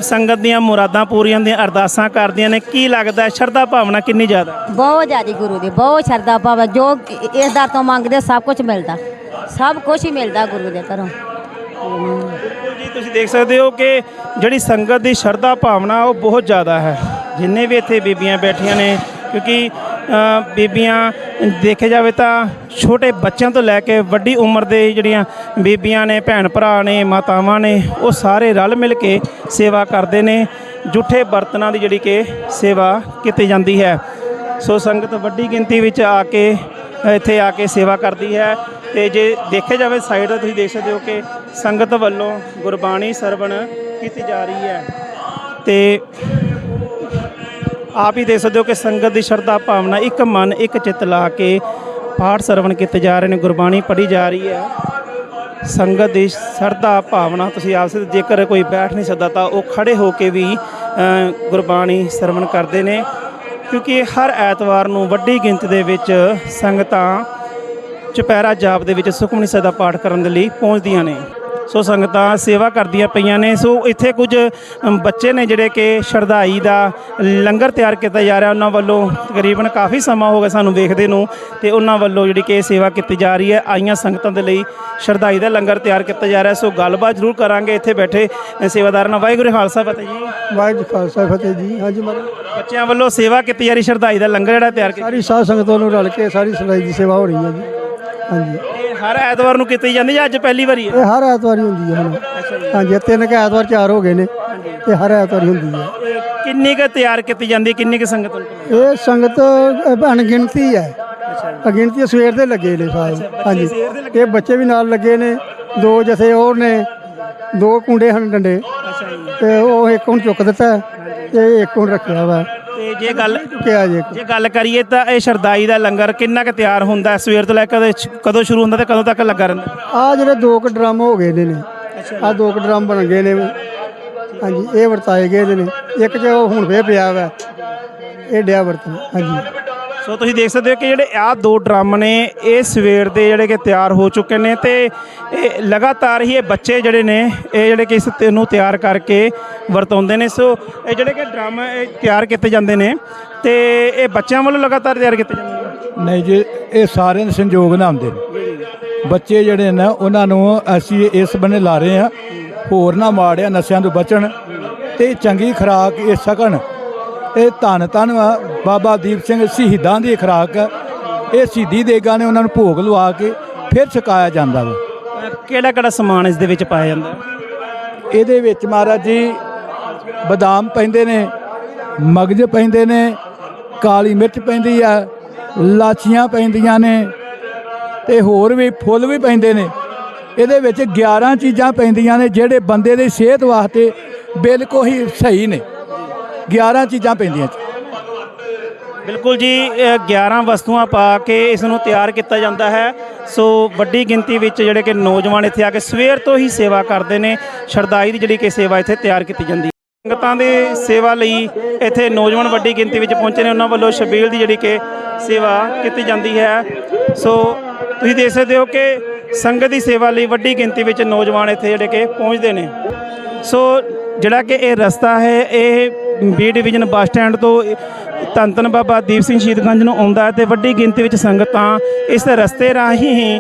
ਸੰਗਤ ਦੀਆਂ ਮੁਰਾਦਾਂ ਪੂਰੀਆਂ ਦੀਆਂ ਅਰਦਾਸਾਂ ਕਰਦੀਆਂ ਨੇ ਕੀ ਲੱਗਦਾ ਹੈ ਸ਼ਰਧਾ ਭਾਵਨਾ ਕਿੰਨੀ ਜ਼ਿਆਦਾ ਬਹੁਤ ਜ਼ਿਆਦੀ ਗੁਰੂ ਦੀ ਬਹੁਤ ਸ਼ਰਧਾ ਭਾਵ ਜੋ ਇਸ ਦਰ ਤੋਂ ਮੰਗਦੇ ਸਭ ਕੁਝ ਮਿਲਦਾ। ਸਭ ਕੁਝ ਹੀ ਮਿਲਦਾ ਗੁਰੂ ਦੇ ਘਰੋਂ। ਜੀ ਤੁਸੀਂ ਦੇਖ ਸਕਦੇ ਹੋ ਕਿ ਜਿਹੜੀ ਸੰਗਤ ਦੀ ਸ਼ਰਧਾ ਭਾਵਨਾ ਉਹ ਬਹੁਤ ਜ਼ਿਆਦਾ ਹੈ। ਜਿੰਨੇ ਵੀ ਇੱਥੇ ਬੀਬੀਆਂ ਬੈਠੀਆਂ ਨੇ ਕਿਉਂਕਿ ਬੀਬੀਆਂ ਦੇਖਿਆ ਜਾਵੇ ਤਾਂ ਛੋਟੇ ਬੱਚਿਆਂ ਤੋਂ ਲੈ ਕੇ ਵੱਡੀ ਉਮਰ ਦੇ ਜਿਹੜੀਆਂ ਬੀਬੀਆਂ ਨੇ, ਭੈਣ ਭਰਾ ਨੇ, ਮਾਤਾਵਾਂ ਨੇ, ਉਹ ਸਾਰੇ ਰਲ ਮਿਲ ਕੇ ਸੇਵਾ ਕਰਦੇ ਨੇ। ਜੁੱਠੇ ਬਰਤਨਾਂ ਦੀ ਜਿਹੜੀ ਕਿ ਸੇਵਾ ਕੀਤੀ ਜਾਂਦੀ ਹੈ। ਸੋ ਸੰਗਤ ਵੱਡੀ ਗਿਣਤੀ ਵਿੱਚ ਆ ਕੇ, ਇੱਥੇ ਆ ਕੇ ਸੇਵਾ ਕਰਦੀ ਹੈ ਤੇ ਜੇ ਦੇਖਿਆ ਜਾਵੇ ਸਾਈਡ ਤੇ ਤੁਸੀਂ ਦੇਖ ਸਕਦੇ ਹੋ ਕਿ ਸੰਗਤ ਵੱਲੋਂ ਗੁਰਬਾਣੀ ਸਰਵਣ ਕੀਤੀ ਜਾ ਰਹੀ ਹੈ। ਤੇ ਆਪ ਹੀ ਦੇਖ ਸਕਦੇ ਹੋ ਕਿ ਸੰਗਤ ਦੀ ਸ਼ਰਧਾ ਭਾਵਨਾ ਇੱਕ ਮਨ, ਇੱਕ ਚਿੱਤ ਲਾ ਕੇ ਪਾਠ ਸਰਵਣ ਕੀਤੇ ਜਾ ਰਹੇ ਨੇ, ਗੁਰਬਾਣੀ ਪੜ੍ਹੀ ਜਾ ਰਹੀ ਹੈ। ਸੰਗਤ ਦੀ ਸ਼ਰਧਾ ਭਾਵਨਾ ਤੁਸੀਂ ਆਪ ਸੇ ਜੇਕਰ ਕੋਈ ਬੈਠ ਨਹੀਂ ਸਕਦਾ ਤਾਂ ਉਹ ਖੜੇ ਹੋ ਕੇ ਵੀ ਗੁਰਬਾਣੀ ਸਰਵਣ ਕਰਦੇ ਨੇ। ਕਿਉਂਕਿ ਹਰ ਐਤਵਾਰ ਨੂੰ ਵੱਡੀ ਗਿਣਤੀ ਦੇ ਵਿੱਚ ਸੰਗਤਾਂ ਚੁਪਹਿਰਾ ਜਾਪ ਦੇ ਵਿੱਚ ਸੁਖਮਨੀ ਸਾਹਿਬ ਦਾ ਪਾਠ ਕਰਨ ਦੇ ਲਈ ਪਹੁੰਚਦੀਆਂ ਨੇ। ਸੋ ਸੰਗਤਾਂ ਸੇਵਾ ਕਰਦੀਆਂ ਪਈਆਂ ਨੇ। ਸੋ ਇੱਥੇ ਕੁਝ ਬੱਚੇ ਨੇ ਜਿਹੜੇ ਕਿ ਸ਼ਰਧਾਈ ਦਾ ਲੰਗਰ ਤਿਆਰ ਕੀਤਾ ਜਾ ਰਿਹਾ। ਉਹਨਾਂ ਵੱਲੋਂ ਤਕਰੀਬਨ ਕਾਫੀ ਸਮਾਂ ਹੋ ਗਿਆ ਸਾਨੂੰ ਵੇਖਦੇ ਨੂੰ ਤੇ ਉਹਨਾਂ ਵੱਲੋਂ ਜਿਹੜੀ ਕਿ ਸੇਵਾ ਕੀਤੀ ਜਾ ਰਹੀ ਹੈ। ਆਈਆਂ ਸੰਗਤਾਂ ਦੇ ਲਈ ਸ਼ਰਧਾਈ ਦਾ ਲੰਗਰ ਤਿਆਰ ਕੀਤਾ ਜਾ ਰਿਹਾ। ਸੋ ਗੱਲਬਾਤ ਜ਼ਰੂਰ ਕਰਾਂਗੇ ਇੱਥੇ ਬੈਠੇ ਸੇਵਾਦਾਰਾਂ ਨਾਲ। ਵਾਹਿਗੁਰੂ ਖਾਲਸਾ ਫਤਿਹ ਜੀ। ਵਾਹਿਗੁਰੂ ਖਾਲਸਾ ਫਤਿਹ ਜੀ। ਹਾਂਜੀ ਮਹਾਰਾਜ। ਬੱਚਿਆਂ ਵੱਲੋਂ ਸੇਵਾ ਕੀਤੀ ਜਾ ਰਹੀ ਸ਼ਰਧਾਈ ਦਾ ਲੰਗਰ ਜਿਹੜਾ ਤਿਆਰ ਕੀਤਾ। ਸਾਰੀ ਸਾਧ ਸੰਗਤਾਂ ਨੂੰ ਰਲ ਕੇ ਸਾਰੀ ਸਲਾਈ ਦੀ ਸੇਵਾ ਹੋ ਰਹੀ ਹੈ ਜੀ। ਹਾਂਜੀ। ਹਰ ਐਤਵਾਰ ਨੂੰ ਕੀਤੀ ਜਾਂਦੀ ਜਾਂ ਅੱਜ ਪਹਿਲੀ ਵਾਰੀ ਹੈ? ਇਹ ਹਰ ਐਤਵਾਰ ਹੀ ਹੁੰਦੀ ਹੈ ਹੁਣ। ਹਾਂਜੀ ਇਹ ਤਿੰਨ ਕੁ ਐਤਵਾਰ ਚਾਰ ਹੋ ਗਏ ਨੇ। ਤੇ ਹਰ ਐਤਵਾਰ ਹੀ ਹੁੰਦੀ ਹੈ। ਇਹ ਕਿੰਨੀ ਕੁ ਤਿਆਰ ਕੀਤੀ ਜਾਂਦੀ ਹੈ ਕਿੰਨੀ ਕੁ ਸੰਗਤ ਨੂੰ ਇਹ ਸੰਗਤ ਅਣਗਿਣਤੀ ਹੈ। ਅਗਿਣਤੀ ਸਵੇਰ ਦੇ ਲੱਗੇ ਨੇ ਸਾਰੇ। ਹਾਂਜੀ। ਇਹ ਬੱਚੇ ਵੀ ਨਾਲ ਲੱਗੇ ਨੇ। ਦੋ ਜਥੇ ਹੋਰ ਨੇ। ਦੋ ਕੁੰਡੇ ਹਨ ਡੰਡੇ। ਤੇ ਉਹ ਇੱਕ ਹੁਣ ਚੁੱਕ ਦਿੱਤਾ। ਤੇ ਇੱਕ ਹੁਣ ਰੱਖਿਆ ਵਾ। ਤੇ ਜੇ ਗੱਲ ਚੁੱਕਿਆ ਜੇ ਜੇ ਗੱਲ ਕਰੀਏ ਤਾਂ ਇਹ ਸ਼ਰਦਾਈ ਦਾ ਲੰਗਰ ਕਿੰਨਾ ਕੁ ਤਿਆਰ ਹੁੰਦਾ? ਹੈ? ਸਵੇਰ ਤੋਂ ਲੈ ਕੇ ਕਦੇ ਸ਼ੁਰੂ ਹੁੰਦਾ ਤੇ ਕਦੋਂ ਤੱਕ ਲੱਗਾ ਰਹਿੰਦਾ? ਆ ਜਿਹੜੇ ਦੋ ਕੁ ਡਰਮ ਹੋ ਗਏ ਨੇ। ਨੇ ਆ ਦੋ ਕੁ ਡਰਮ ਬਣ ਗਏ ਨੇ। ਹਾਂਜੀ ਇਹ ਵਰਤਾਏ ਗਏ ਨੇ। ਇੱਕ ਚ ਉਹ ਹੁਣ ਫੇਰ ਪਿਆ ਵਾ। ਇਹ ਡਿਆ ਵਰਤਨ ਹਾਂਜੀ। ਸੋ ਤੁਸੀਂ ਦੇਖ ਸਕਦੇ ਹੋ ਕਿ ਜਿਹੜੇ ਆਹ ਦੋ ਡਰਮ ਨੇ, ਇਹ ਸਵੇਰ ਦੇ ਜਿਹੜੇ ਕਿ ਤਿਆਰ ਹੋ ਚੁੱਕੇ ਨੇ ਤੇ ਇਹ ਲਗਾਤਾਰ ਹੀ ਇਹ ਬੱਚੇ ਜਿਹੜੇ ਨੇ, ਇਹ ਜਿਹੜੇ ਕਿ ਇਸ ਤੇ ਨੂੰ ਤਿਆਰ ਕਰਕੇ ਵਰਤਾਉਂਦੇ ਨੇ। ਸੋ ਇਹ ਜਿਹੜੇ ਕਿ ਡਰਮ ਇਹ ਤਿਆਰ ਕੀਤੇ ਜਾਂਦੇ ਨੇ ਤੇ ਇਹ ਬੱਚਿਆਂ ਵੱਲੋਂ ਲਗਾਤਾਰ ਤਿਆਰ ਕੀਤੇ ਜਾਂਦੇ ਨੇ? ਨਹੀਂ ਜੀ, ਇਹ ਸਾਰਿਆਂ ਦੇ ਸੰਯੋਗ ਨਾਲ ਆਉਂਦੇ ਨੇ। ਬੱਚੇ ਜਿਹੜੇ ਨੇ ਉਹਨਾਂ ਨੂੰ ਅਸੀਂ ਇਸ ਬੰਨੇ ਲਾ ਰਹੇ ਆ ਹੋਰ ਨਾ ਮਾੜਿਆ ਨਸ਼ਿਆਂ ਤੋਂ ਬਚਣ ਤੇ ਚੰਗੀ ਖੁਰਾਕ ਇਹ ਸਕਣ। ਇਹ ਧੰਨ ਧੰਨ ਬਾਬਾ ਦੀਪ ਸਿੰਘ ਸ਼ਹੀਦਾਂ ਦੀ ਖੁਰਾਕ। ਇਹ ਸ਼ਹੀਦੀ ਦੇਗਾਂ ਨੇ ਉਹਨਾਂ ਨੂੰ ਭੋਗ ਲਵਾ ਕੇ ਫਿਰ ਛਕਾਇਆ ਜਾਂਦਾ ਵਾ ਕਿਹੜਾ ਕਿਹੜਾ ਸਮਾਨ ਇਸ ਦੇ ਵਿੱਚ ਪਾਇਆ ਜਾਂਦਾ? ਇਹਦੇ ਵਿੱਚ ਮਹਾਰਾਜ ਜੀ ਬਦਾਮ ਪੈਂਦੇ ਨੇ ਮਗਜ ਪੈਂਦੇ ਨੇ ਕਾਲੀ ਮਿਰਚ ਪੈਂਦੀ ਆ ਲਾਚੀਆਂ ਪੈਂਦੀਆਂ ਨੇ ਤੇ ਹੋਰ ਵੀ ਫੁੱਲ ਵੀ ਪੈਂਦੇ ਨੇ ਇਹਦੇ ਵਿੱਚ 11 ਚੀਜ਼ਾਂ ਪੈਂਦੀਆਂ ਨੇ ਜਿਹੜੇ ਬੰਦੇ ਦੀ ਸਿਹਤ ਵਾਸਤੇ ਬਿਲਕੁਲ ਹੀ ਸਹੀ ਨੇ 11 ਚੀਜ਼ਾਂ ਪੈਂਦੀਆਂ ਬਿਲਕੁਲ ਜੀ, ਇਹ 11 ਵਸਤੂਆਂ ਪਾ ਕੇ ਇਸ ਨੂੰ ਤਿਆਰ ਕੀਤਾ ਜਾਂਦਾ ਹੈ। ਸੋ ਵੱਡੀ ਗਿਣਤੀ ਵਿੱਚ ਜਿਹੜੇ ਕਿ ਨੌਜਵਾਨ ਇੱਥੇ ਆ ਕੇ ਸਵੇਰ ਤੋਂ ਹੀ ਸੇਵਾ ਕਰਦੇ ਨੇ। ਸ਼ਰਦਾਈ ਦੀ ਜਿਹੜੀ ਕਿ ਸੇਵਾ ਇੱਥੇ ਤਿਆਰ ਕੀਤੀ ਜਾਂਦੀ ਹੈ। ਸੰਗਤਾਂ ਦੇ ਸੇਵਾ ਲਈ ਇੱਥੇ ਨੌਜਵਾਨ ਵੱਡੀ ਗਿਣਤੀ ਵਿੱਚ ਪਹੁੰਚੇ ਨੇ। ਉਹਨਾਂ ਵੱਲੋਂ ਸ਼ਬੀਲ ਦੀ ਜਿਹੜੀ ਕਿ ਸੇਵਾ ਕੀਤੀ ਜਾਂਦੀ ਹੈ। ਸੋ ਤੁਸੀਂ ਦੇਖ ਸਕਦੇ ਹੋ ਕਿ ਸੰਗਤ ਦੀ ਸੇਵਾ ਲਈ ਵੱਡੀ ਗਿਣਤੀ ਵਿੱਚ ਨੌਜਵਾਨ ਇੱਥੇ ਜਿਹੜੇ ਕਿ ਪਹੁੰਚਦੇ ਨੇ। ਸੋ ਜਿਹੜਾ ਕਿ ਇਹ ਰਸਤਾ ਹੈ, ਇਹ ਬੀ ਡਿਵੀਜ਼ਨ ਬੱਸ ਸਟੈਂਡ ਤੋਂ ਧੰਨ ਧੰਨ ਬਾਬਾ ਦੀਪ ਸਿੰਘ ਸ਼ਹੀਦਗੰਜ ਨੂੰ ਆਉਂਦਾ ਹੈ ਤੇ ਵੱਡੀ ਗਿਣਤੀ ਵਿੱਚ ਸੰਗਤਾਂ ਇਸ ਰਸਤੇ ਰਾਹੀਂ ਹੀ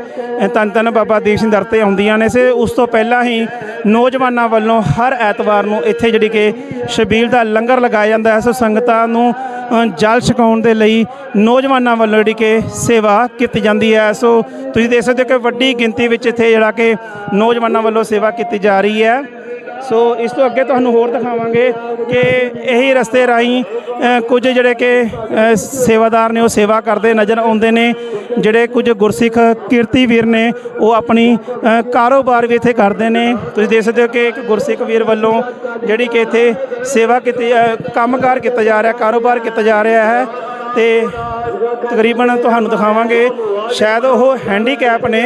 ਧੰਨ ਧੰਨ ਬਾਬਾ ਦੀਪ ਸਿੰਘ ਦਰ ਤੇ ਆਉਂਦੀਆਂ ਨੇ। ਸੇ ਉਸ ਤੋਂ ਪਹਿਲਾਂ ਹੀ ਨੌਜਵਾਨਾਂ ਵੱਲੋਂ ਹਰ ਐਤਵਾਰ ਨੂੰ ਇੱਥੇ ਜਿਹੜੀ ਕਿ ਸ਼ਬੀਲ ਦਾ ਲੰਗਰ ਲਗਾਇਆ ਜਾਂਦਾ ਹੈ। ਸੋ ਸੰਗਤਾਂ ਨੂੰ ਜਲ ਛਕਾਉਣ ਦੇ ਲਈ ਨੌਜਵਾਨਾਂ ਵੱਲੋਂ ਜਿਹੜੀ ਕਿ ਸੇਵਾ ਕੀਤੀ ਜਾਂਦੀ ਹੈ। ਸੋ ਤੁਸੀਂ ਦੇਖ ਸਕਦੇ ਹੋ ਕਿ ਵੱਡੀ ਗਿਣਤੀ ਵਿੱਚ ਇੱਥੇ ਜਿਹੜਾ ਕਿ ਨੌਜਵਾਨਾਂ ਵੱਲੋਂ ਸੇਵਾ ਕੀਤੀ ਜਾ ਰਹੀ ਹੈ। ਸੋ ਇਸ ਤੋਂ ਅੱਗੇ ਤੁਹਾਨੂੰ ਹੋਰ ਦਿਖਾਵਾਂਗੇ ਕਿ ਇਹੀ ਰਸਤੇ ਰਾਹੀਂ ਕੁਝ ਜਿਹੜੇ ਕਿ ਸੇਵਾਦਾਰ ਨੇ ਉਹ ਸੇਵਾ ਕਰਦੇ ਨਜ਼ਰ ਆਉਂਦੇ ਨੇ ਜਿਹੜੇ ਕੁਝ ਗੁਰਸਿੱਖ ਕੀਰਤੀ ਵੀਰ ਨੇ ਉਹ ਆਪਣੀ ਕਾਰੋਬਾਰ ਵੀ ਇੱਥੇ ਕਰਦੇ ਨੇ। ਤੁਸੀਂ ਦੇਖ ਸਕਦੇ ਹੋ ਕਿ ਇੱਕ ਗੁਰਸਿੱਖ ਵੀਰ ਵੱਲੋਂ ਜਿਹੜੀ ਕਿ ਇੱਥੇ ਸੇਵਾ ਕੀਤੀ ਅ, ਕੰਮਕਾਰ ਕੀਤਾ ਜਾ ਰਿਹਾ ਕਾਰੋਬਾਰ ਕੀਤਾ ਜਾ ਰਿਹਾ ਹੈ। ਤੇ ਤਕਰੀਬਨ ਤੁਹਾਨੂੰ ਦਿਖਾਵਾਂਗੇ ਸ਼ਾਇਦ ਉਹ ਹੈਂਡੀਕੈਪ ਨੇ